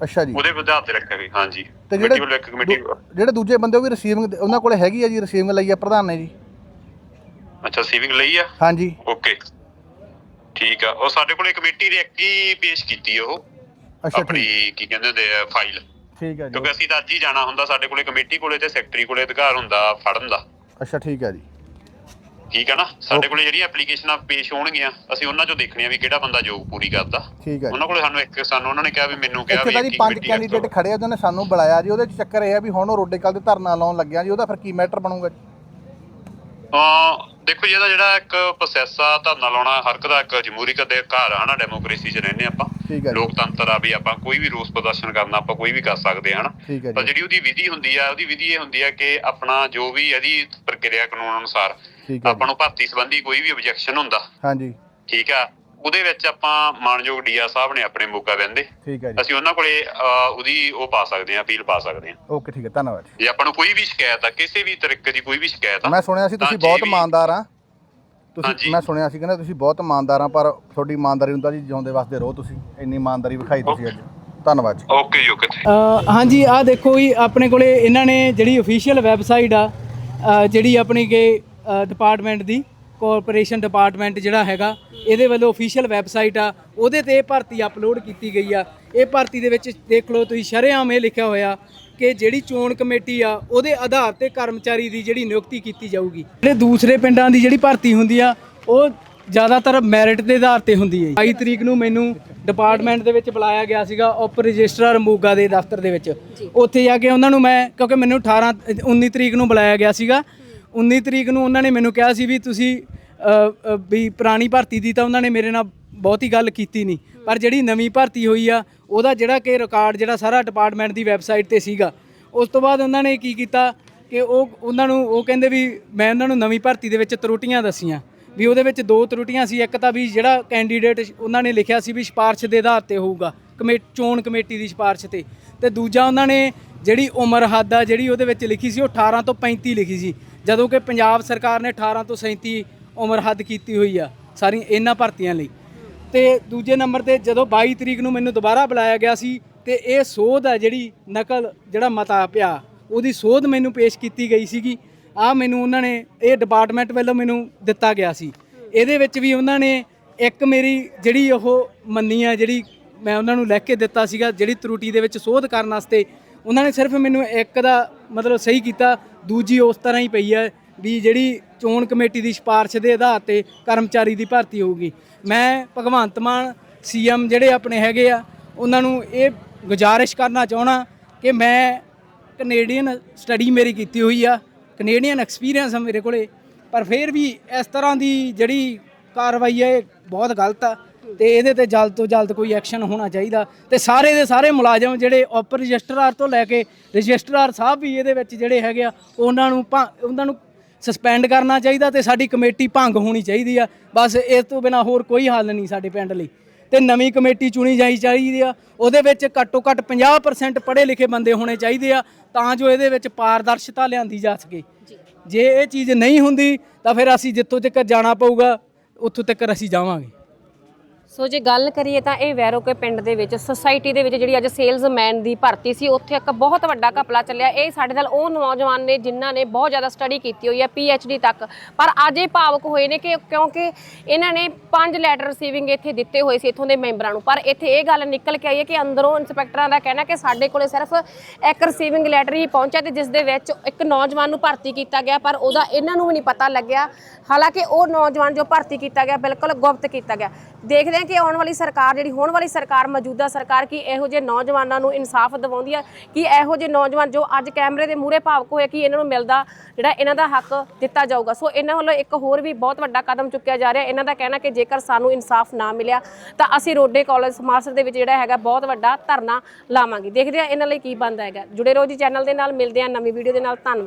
ਅੱਛਾ ਜੀ। ਉਹਦੇ ਆਧਾਰ ਤੇ ਰੱਖਿਆ ਗਿਆ ਹਾਂਜੀ। ਤੇ ਕਮੇਟੀ ਵੱਲੋਂ ਇੱਕ ਕਮੇਟੀ ਜਿਹੜੇ ਦੂਜੇ ਬੰਦੇ ਉਹ ਵੀ ਰਿਸੀਵਿੰਗ ਉਹਨਾਂ ਕੋਲੇ ਹੈਗੀ ਆ ਜੀ ਰਿਸੀਵਿੰਗ ਲਈ ਆ ਪ੍ਰਧਾਨ ਨੇ ਜੀ। ਅੱਛਾ ਸੀਵਿੰਗ ਲਈ ਆ? ਹਾਂਜੀ। ਓਕੇ। ਠੀਕ ਆ ਉਹ ਸਾਡੇ ਕੋਲੇ ਕਮੇਟੀ ਨੇ ਇੱਕ ਹੀ ਪੇਸ਼ ਕੀਤੀ ਉਹ। ਅੱਛਾ ਆਪਣੀ ਕੀ ਕਹਿੰਦੇ ਹੁੰਦੇ ਆ ਫਾਈਲ ਠੀਕ ਹੈ ਜੀ। ਕਿਉਂਕਿ ਅਸੀਂ ਤਾਂ ਅੱਜ ਹੀ ਜਾਣਾ ਹੁੰਦਾ ਸਾਡੇ ਕੋਲੇ ਕਮੇਟੀ ਕੋਲੇ ਤੇ ਸੈਕਟਰੀ ਕੋਲੇ ਅਧਿਕਾਰ ਹੁੰਦਾ ਫੜਨ ਦਾ। ਅੱਛਾ ਠੀਕ ਹੈ ਜੀ। ਠੀਕ ਆ ਨਾ? ਸਾਡੇ ਕੋਲੇ ਜਿਹੜੀਆਂ ਐਪਲੀਕੇਸ਼ਨਾਂ ਪੇਸ਼ ਹੋਣਗੀਆਂ ਅਸੀਂ ਉਹਨਾਂ ਚੋਂ ਦੇਖਣੀਆਂ ਵੀ ਕਿਹੜਾ ਬੰਦਾ ਯੋਗ ਪੂਰੀ ਕਰਦਾ। ਠੀਕ ਹੈ ਉਹਨਾਂ ਕੋਲੇ ਸਾਨੂੰ ਇੱਕ ਸਾਨੂੰ ਉਹਨਾਂ ਨੇ ਕਿਹਾ ਵੀ ਮੈਨੂੰ ਕਿਹਾ ਇੱਥੇ ਵੀ ਤਾਂ ਇੱਕ ਜੀ ਹੀ ਪੰਜ ਕੈਂਡੀਡੇਟ ਖੜੇ ਆ ਉਹਨਾਂ ਨੇ ਸਾਨੂੰ ਬੁਲਾਇਆ ਜੀ ਉਹਦੇ ਚ ਚੱਕਰ ਇਹ ਆ ਵੀ ਹੁਣ ਉਹ ਰੋਡੇ ਕੱਲ ਤੇ ਧਰਨਾ ਲਾਉਣ ਲੱਗਿਆ ਜੀ ਉਹਦਾ ਫਿਰ ਕੀ ਮੈਟਰ ਬਣੂਗਾ ਜੀ? ਅਹ ਦੇਖੋ ਜੀ ਇਹਦਾ ਜਿਹੜਾ ਇੱਕ ਪ੍ਰੋਸੈਸ ਆ ਧਰਨਾ ਲਾਉਣਾ ਹਰ ਇੱਕ ਦਾ ਇੱਕ ਜਮਹੂਰੀਅਤ ਦੇ ਘਰ ਆ ਨਾ ਡੈਮੋਕ੍ਰੇਸੀ 'ਚ ਰਹਿੰਦੇ ਆਪਾਂ। ਲੋਕਤੰਤਰ ਆ ਵੀ ਆਪਾਂ ਕੋਈ ਵੀ ਰੋਸ ਪ੍ਰਦਰਸ਼ਨ ਕਰਨਾ ਆਪਾਂ ਕੋਈ ਵੀ ਕਰ ਸਕਦੇ ਹਾਂ ਪਰ ਜਿਹੜੀ ਉਹਦੀ ਵਿਧੀ ਹੁੰਦੀ ਆ ਉਹਦੀ ਵਿਧੀ ਇਹ ਹੁੰਦੀ ਆ ਕਿ ਆਪਣਾ ਜੋ ਵੀ ਇਹਦੀ ਪ੍ਰਕਿਰਿਆ ਕਾਨੂੰਨ ਅਨੁਸਾਰ ਆਪਾਂ ਨੂੰ ਭਰਤੀ ਸੰਬੰਧੀ ਕੋਈ ਵੀ ਆਬਜੈਕਸ਼ਨ ਹੁੰਦਾ। ਹਾਂਜੀ। ਠੀਕ ਆ। ਉਹਦੇ ਵਿੱਚ ਆਪਾਂ ਮਾਨਯੋਗ ਡੀਆ ਸਾਹਿਬ ਨੇ ਆਪਣੇ ਮੌਕਾ ਬੰਦੇ ਠੀਕ ਹੈ ਜੀ। ਅਸੀਂ ਉਹਨਾਂ ਕੋਲੇ ਅਹ, ਉਹਦੀ ਉਹ ਪਾ ਸਕਦੇ ਹਾਂ ਅਪੀਲ ਪਾ ਸਕਦੇ ਹਾਂ। ਓਕੇ ਠੀਕ ਹੈ ਧੰਨਵਾਦ ਜੀ। ਜੇ ਆਪਾਂ ਨੂੰ ਕੋਈ ਵੀ ਸ਼ਿਕਾਇਤ ਆ ਕਿਸੇ ਵੀ ਤਰੀਕੇ ਦੀ ਕੋਈ ਵੀ ਸ਼ਿਕਾਇਤ ਆ ਮੈਂ ਸੁਣਿਆ ਸੀ ਤਾਂ ਤੁਸੀਂ ਜੇ ਬਹੁਤ ਵੀ- ਇਮਾਨਦਾਰ ਆ। ਤੁਸੀਂ ਹਾਂਜੀ। ਮੈਂ ਸੁਣਿਆ ਸੀ ਕਹਿੰਦੇ ਤੁਸੀਂ ਬਹੁਤ ਇਮਾਨਦਾਰ ਆ ਪਰ ਤੁਹਾਡੀ ਇਮਾਨਦਾਰੀ ਨੂੰ ਤਾਂ ਜੀ ਜਿਉਂਦੇ ਵਾਸਤੇ ਰਹੋ ਤੁਸੀਂ। ਇੰਨੀ ਇਮਾਨਦਾਰੀ ਵਿਖਾਈ ਤੁਸੀਂ ਅੱਜ। ਧੰਨਵਾਦ ਜੀ। ਓਕੇ ਜੀ ਓਕੇ ਅ, ਹਾਂਜੀ ਆਹ ਦੇਖੋ ਜੀ ਆਪਣੇ ਕੋਲੇ ਇਹਨਾਂ ਨੇ ਜਿਹੜੀ ਅਫੀਸ਼ੀਅਲ ਵੈਬਸਾਈਟ ਆ ਅ, ਜਿਹੜੀ ਆਪਣੀ ਕਿ ਡਿਪਾਰਟਮੈਂਟ ਦੀ ਕਾਰਪੋਰੇਸ਼ਨ ਡਿਪਾਰਟਮੈਂਟ ਜਿਹੜਾ ਹੈਗਾ ਇਹਦੇ ਵੱਲੋਂ ਅਫੀਸ਼ੀਅਲ ਵੈਬਸਾਈਟ ਆ ਉਹਦੇ ਤੇ ਇਹ ਭਰਤੀ ਅਪਲੋਡ ਕੀਤੀ ਗਈ ਆ। ਇਹ ਭਰਤੀ ਦੇ ਵਿੱਚ ਦੇਖ ਲਓ ਤੁਸੀਂ ਸ਼ਰੇਆਮ ਇਹ ਲਿਖਿਆ ਹੋਇਆ ਕਿ ਜਿਹੜੀ ਚੋਣ ਕਮੇਟੀ ਆ ਉਹਦੇ ਆਧਾਰ ਤੇ ਕਰਮਚਾਰੀ ਦੀ ਜਿਹੜੀ ਨਿਯੁਕਤੀ ਕੀਤੀ ਜਾਊਗੀ। ਜਿਹੜੇ ਦੂਸਰੇ ਪਿੰਡਾਂ ਦੀ ਜਿਹੜੀ ਭਰਤੀ ਹੁੰਦੀ ਆ ਉਹ ਜ਼ਿਆਦਾਤਰ ਮੈਰਿਟ ਦੇ ਆਧਾਰ ਤੇ ਹੁੰਦੀ ਹੈ। 22 ਤਰੀਕ ਨੂੰ ਮੈਨੂੰ ਡਿਪਾਰਟਮੈਂਟ ਦੇ ਵਿੱਚ ਬੁਲਾਇਆ ਗਿਆ ਸੀਗਾ ਉਪ ਰਜਿਸਟਰਾਰ ਮੋਗਾ ਦੇ ਦਫ਼ਤਰ ਦੇ ਵਿੱਚ। ਉੱਥੇ ਜਾ ਕੇ ਉਹਨਾਂ ਨੂੰ ਮੈਂ ਕਿਉਂਕਿ ਮੈਨੂੰ 18 19 ਤਰੀਕ ਨੂੰ ਬੁਲਾਇਆ ਗਿਆ ਸੀਗਾ 19 ਤਰੀਕ ਨੂੰ ਉਹਨਾਂ ਨੇ ਮੈਨੂੰ ਕਿਹਾ ਸੀ ਵੀ ਤੁਸੀਂ ਵੀ ਪੁਰਾਣੀ ਭਰਤੀ ਦੀ ਤਾਂ ਉਹਨਾਂ ਨੇ ਮੇਰੇ ਨਾਲ ਬਹੁਤੀ ਗੱਲ ਕੀਤੀ ਨਹੀਂ, ਪਰ ਜਿਹੜੀ ਨਵੀਂ ਭਰਤੀ ਹੋਈ ਆ, ਉਹਦਾ ਜਿਹੜਾ ਕਿ ਰਿਕਾਰਡ ਜਿਹੜਾ ਸਾਰਾ ਡਿਪਾਰਟਮੈਂਟ ਦੀ ਵੈਬਸਾਈਟ ਤੇ ਸੀਗਾ, ਉਸ ਤੋਂ ਬਾਅਦ ਉਹਨਾਂ ਨੇ ਕੀ ਕੀਤਾ ਕਿ ਉਹ, ਉਹਨਾਂ ਨੂੰ, ਉਹ ਕਹਿੰਦੇ ਵੀ ਮੈਂ ਉਹਨਾਂ ਨੂੰ ਨਵੀਂ ਭਰਤੀ ਦੇ ਵਿੱਚ ਤਰੁੱਟੀਆਂ ਦੱਸੀਆਂ, ਵੀ ਉਹਦੇ ਵਿੱਚ ਦੋ ਤਰੁੱਟੀਆਂ ਸੀ, ਇੱਕ ਤਾਂ ਵੀ ਜਿਹੜਾ ਕੈਂਡੀਡੇਟ ਉਹਨਾਂ ਨੇ ਲਿਖਿਆ ਸੀ ਵੀ ਸਿਫਾਰਿਸ਼ ਦੇ ਆਧਾਰ ਤੇ ਹੋਊਗਾ ਕਮੇ ਚੋਣ ਕਮੇਟੀ ਦੀ ਸਿਫਾਰਿਸ਼ ਤੇ ਤੇ ਦੂਜਾ ਉਹਨਾਂ ਨੇ ਜਿਹੜੀ ਉਮਰ ਹੱਦ ਆ, ਜਿਹੜੀ ਉਹਦੇ ਵਿੱਚ ਲਿਖੀ ਸੀ, ਉਹ 18 ਤੋਂ 35 ਲਿਖੀ ਸੀ ਜਦੋਂ ਕਿ ਪੰਜਾਬ ਸਰਕਾਰ ਨੇ 18 ਤੋਂ 37 ਉਮਰ ਹੱਦ ਕੀਤੀ ਹੋਈ ਆ ਸਾਰੀ ਇਹਨਾਂ ਭਰਤੀਆਂ ਲਈ। ਤੇ ਦੂਜੇ ਨੰਬਰ ਤੇ ਜਦੋਂ 22 ਤਰੀਕ ਨੂੰ ਮੈਨੂੰ ਦੁਬਾਰਾ ਬੁਲਾਇਆ ਗਿਆ ਸੀ, ਤੇ ਇਹ ਸੋਧ ਆ ਜਿਹੜੀ ਨਕਲ, ਜਿਹੜਾ ਮਤਾ ਪਿਆ, ਉਹਦੀ ਸੋਧ ਮੈਨੂੰ ਪੇਸ਼ ਕੀਤੀ ਗਈ ਸੀਗੀ। ਆ ਮੈਨੂੰ ਉਹਨਾਂ ਨੇ, ਇਹ ਡਿਪਾਰਟਮੈਂਟ ਵੱਲੋਂ ਮੈਨੂੰ ਦਿੱਤਾ ਗਿਆ ਸੀ। ਇਹਦੇ ਵਿੱਚ ਵੀ ਉਹਨਾਂ ਨੇ ਇੱਕ ਮੇਰੀ ਜਿਹੜੀ ਉਹ ਮੰਨੀ ਆ, ਜਿਹੜੀ ਮੈਂ ਉਹਨਾਂ ਨੂੰ ਲਿਖ ਕੇ ਦਿੱਤਾ ਸੀਗਾ, ਜਿਹੜੀ ਤਰੁਟੀ ਦੇ ਵਿੱਚ ਸੋਧ ਕਰਨ ਵਾਸਤੇ, ਉਹਨਾਂ ਨੇ ਸਿਰਫ ਮੈਨੂੰ ਇੱਕ ਦਾ ਮਤਲਬ ਸਹੀ ਕੀਤਾ ਦੂਜੀ ਉਸ ਤਰ੍ਹਾਂ ਹੀ ਪਈ ਹੈ ਵੀ ਜਿਹੜੀ ਚੋਣ ਕਮੇਟੀ ਦੀ ਸਿਫਾਰਿਸ਼ ਦੇ ਆਧਾਰ ਤੇ ਕਰਮਚਾਰੀ ਦੀ ਭਰਤੀ ਹੋਊਗੀ। ਮੈਂ ਭਗਵੰਤ ਮਾਨ, ਸੀਐਮ ਜਿਹੜੇ ਆਪਣੇ ਹੈਗੇ ਆ, ਉਹਨਾਂ ਨੂੰ ਇਹ ਗੁਜ਼ਾਰਿਸ਼ ਕਰਨਾ ਚਾਹਣਾ ਕਿ ਮੈਂ ਕੈਨੇਡੀਅਨ ਸਟੱਡੀ ਮੇਰੀ ਕੀਤੀ ਹੋਈ ਆ ਕੈਨੇਡੀਅਨ ਐਕਸਪੀਰੀਅੰਸ ਆ ਮੇਰੇ ਕੋਲੇ, ਪਰ ਫਿਰ ਵੀ ਇਸ ਤਰ੍ਹਾਂ ਦੀ ਜਿਹੜੀ ਕਾਰਵਾਈ ਹੈ, ਇਹ ਬਹੁਤ ਗਲਤ ਆ। ਤੇ ਇਹਦੇ ਤੇ ਜਲਦ ਤੋਂ ਜਲਦ ਕੋਈ ਐਕਸ਼ਨ ਹੋਣਾ ਚਾਹੀਦਾ ਤੇ ਸਾਰੇ ਦੇ ਸਾਰੇ ਮੁਲਾਜ਼ਮ ਜਿਹੜੇ ਉਪ ਰਜਿਸਟਰਾਰ ਤੋਂ ਲੈ ਕੇ ਰਜਿਸਟਰਾਰ ਸਾਹਿਬ ਵੀ ਇਹਦੇ ਵਿੱਚ ਜਿਹੜੇ ਹੈਗੇ ਆ ਉਹਨਾਂ ਨੂੰ ਉਹਨਾਂ ਨੂੰ ਸਸਪੈਂਡ ਕਰਨਾ ਚਾਹੀਦਾ ਤੇ ਸਾਡੀ ਕਮੇਟੀ ਭੰਗ ਹੋਣੀ ਚਾਹੀਦੀ ਆ। ਬਸ ਇਸ ਤੋਂ ਬਿਨਾ ਹੋਰ ਕੋਈ ਹੱਲ ਨਹੀਂ ਸਾਡੇ ਪਿੰਡ ਲਈ। ਤੇ ਨਵੀਂ ਕਮੇਟੀ ਚੁਣੀ ਜਾਈ ਚਾਹੀਦੀ ਆ ਉਹਦੇ ਵਿੱਚ ਘੱਟੋ ਘੱਟ 50% ਪੜ੍ਹੇ ਲਿਖੇ ਬੰਦੇ ਹੋਣੇ ਚਾਹੀਦੇ ਆ ਤਾਂ ਜੋ ਇਹਦੇ ਵਿੱਚ ਪਾਰਦਰਸ਼ਤਾ ਲਿਆਂਦੀ ਜਾ ਸਕੇ। ਜੇ ਇਹ ਚੀਜ਼ ਨਹੀਂ ਹੁੰਦੀ ਤਾਂ ਫਿਰ ਅਸੀਂ ਜਿੱਥੋਂ ਤੱਕ ਜਾਣਾ ਪਊਗਾ ਉੱਥੋਂ ਤੱਕ ਅਸੀਂ ਜਾਵਾਂਗੇ। ਸੋ ਜੇ ਗੱਲ ਕਰੀਏ ਤਾਂ ਇਹ ਵੈਰੋਕੇ ਪਿੰਡ ਦੇ ਵਿੱਚ ਸੁਸਾਇਟੀ ਦੇ ਵਿੱਚ ਜਿਹੜੀ ਅੱਜ ਸੇਲਜ਼ਮੈਨ ਦੀ ਭਰਤੀ ਸੀ, ਉੱਥੇ ਇੱਕ ਬਹੁਤ ਵੱਡਾ ਘਪਲਾ ਚੱਲਿਆ। ਇਹ ਸਾਡੇ ਨਾਲ ਉਹ ਨੌਜਵਾਨ ਨੇ ਜਿਨ੍ਹਾਂ ਨੇ ਬਹੁਤ ਜ਼ਿਆਦਾ ਸਟੱਡੀ ਕੀਤੀ ਹੋਈ ਹੈ ਡੀ ਤੱਕ। ਪਰ ਅੱਜ ਇਹ ਭਾਵਕ ਹੋਏ ਨੇ ਕਿ ਕਿਉਂਕਿ ਇਹਨਾਂ ਨੇ ਪੰਜ ਲੈਟਰ ਰਿਸੀਵਿੰਗ ਇੱਥੇ ਦਿੱਤੇ ਹੋਏ ਸੀ ਇੱਥੋਂ ਦੇ ਮੈਂਬਰਾਂ ਨੂੰ। ਪਰ ਇੱਥੇ ਇਹ ਗੱਲ ਨਿਕਲ ਕੇ ਆਈ ਹੈ ਕਿ ਅੰਦਰੋਂ ਇੰਸਪੈਕਟਰਾਂ ਦਾ ਕਹਿਣਾ ਕਿ ਸਾਡੇ ਕੋਲੇ ਸਿਰਫ ਇੱਕ ਰਿਸੀਵਿੰਗ ਲੈਟਰ ਹੀ ਪਹੁੰਚਿਆ ਤੇ ਜਿਸ ਦੇ ਵਿੱਚ ਇੱਕ ਨੌਜਵਾਨ ਨੂੰ ਭਰਤੀ ਕੀਤਾ ਗਿਆ, ਪਰ ਉਹਦਾ ਇਹਨਾਂ ਨੂੰ ਵੀ ਨਹੀਂ ਪਤਾ ਲੱਗਿਆ। ਹਾਲਾਂਕਿ ਉਹ ਨੌਜਵਾਨ ਜੋ ਭਰਤੀ ਕੀਤਾ ਗਿਆ, ਬਿਲਕੁਲ ਗੁਪਤ ਕੀਤਾ ਗਿਆ। ਦੇਖਦੇ ਹਾਂ ਕਿ ਆਉਣ ਵਾਲੀ ਸਰਕਾਰ ਜਿਹੜੀ, ਹੋਣ ਵਾਲੀ ਸਰਕਾਰ, ਮੌਜੂਦਾ ਸਰਕਾਰ ਕੀ ਇਹੋ ਜਿਹੇ ਨੌਜਵਾਨਾਂ ਨੂੰ ਇਨਸਾਫ ਦਿਵਾਉਂਦੀ ਹੈ? ਕਿ ਇਹੋ ਜਿਹੇ ਨੌਜਵਾਨ ਜੋ ਅੱਜ ਕੈਮਰੇ ਦੇ ਮੂਹਰੇ ਭਾਵਕ ਹੋਏ, ਕਿ ਇਹਨਾਂ ਨੂੰ ਮਿਲਦਾ, ਜਿਹੜਾ ਇਹਨਾਂ ਦਾ ਹੱਕ ਦਿੱਤਾ ਜਾਊਗਾ? ਸੋ ਇਹਨਾਂ ਵੱਲੋਂ ਇੱਕ ਹੋਰ ਵੀ ਬਹੁਤ ਵੱਡਾ ਕਦਮ ਚੁੱਕਿਆ ਜਾ ਰਿਹਾ। ਇਹਨਾਂ ਦਾ ਕਹਿਣਾ ਕਿ ਜੇਕਰ ਸਾਨੂੰ ਇਨਸਾਫ ਨਾ ਮਿਲਿਆ, ਤਾਂ ਅਸੀਂ ਰੋਡੇ ਕਾਲਜ ਸਮਾਰਸਰ ਦੇ ਵਿੱਚ ਜਿਹੜਾ ਹੈਗਾ ਬਹੁਤ ਵੱਡਾ ਧਰਨਾ ਲਾਵਾਂਗੇ। ਦੇਖਦੇ ਹਾਂ ਇਹਨਾਂ ਲਈ ਕੀ ਬਣਦਾ ਹੈਗਾ। ਜੁੜੇ ਰਹੋ ਜੀ ਚੈਨਲ ਦੇ ਨਾਲ, ਮਿਲਦੇ ਹਾਂ ਨਵੀਂ ਵੀਡੀਓ ਦੇ ਨਾਲ। ਧੰਨਵਾਦ।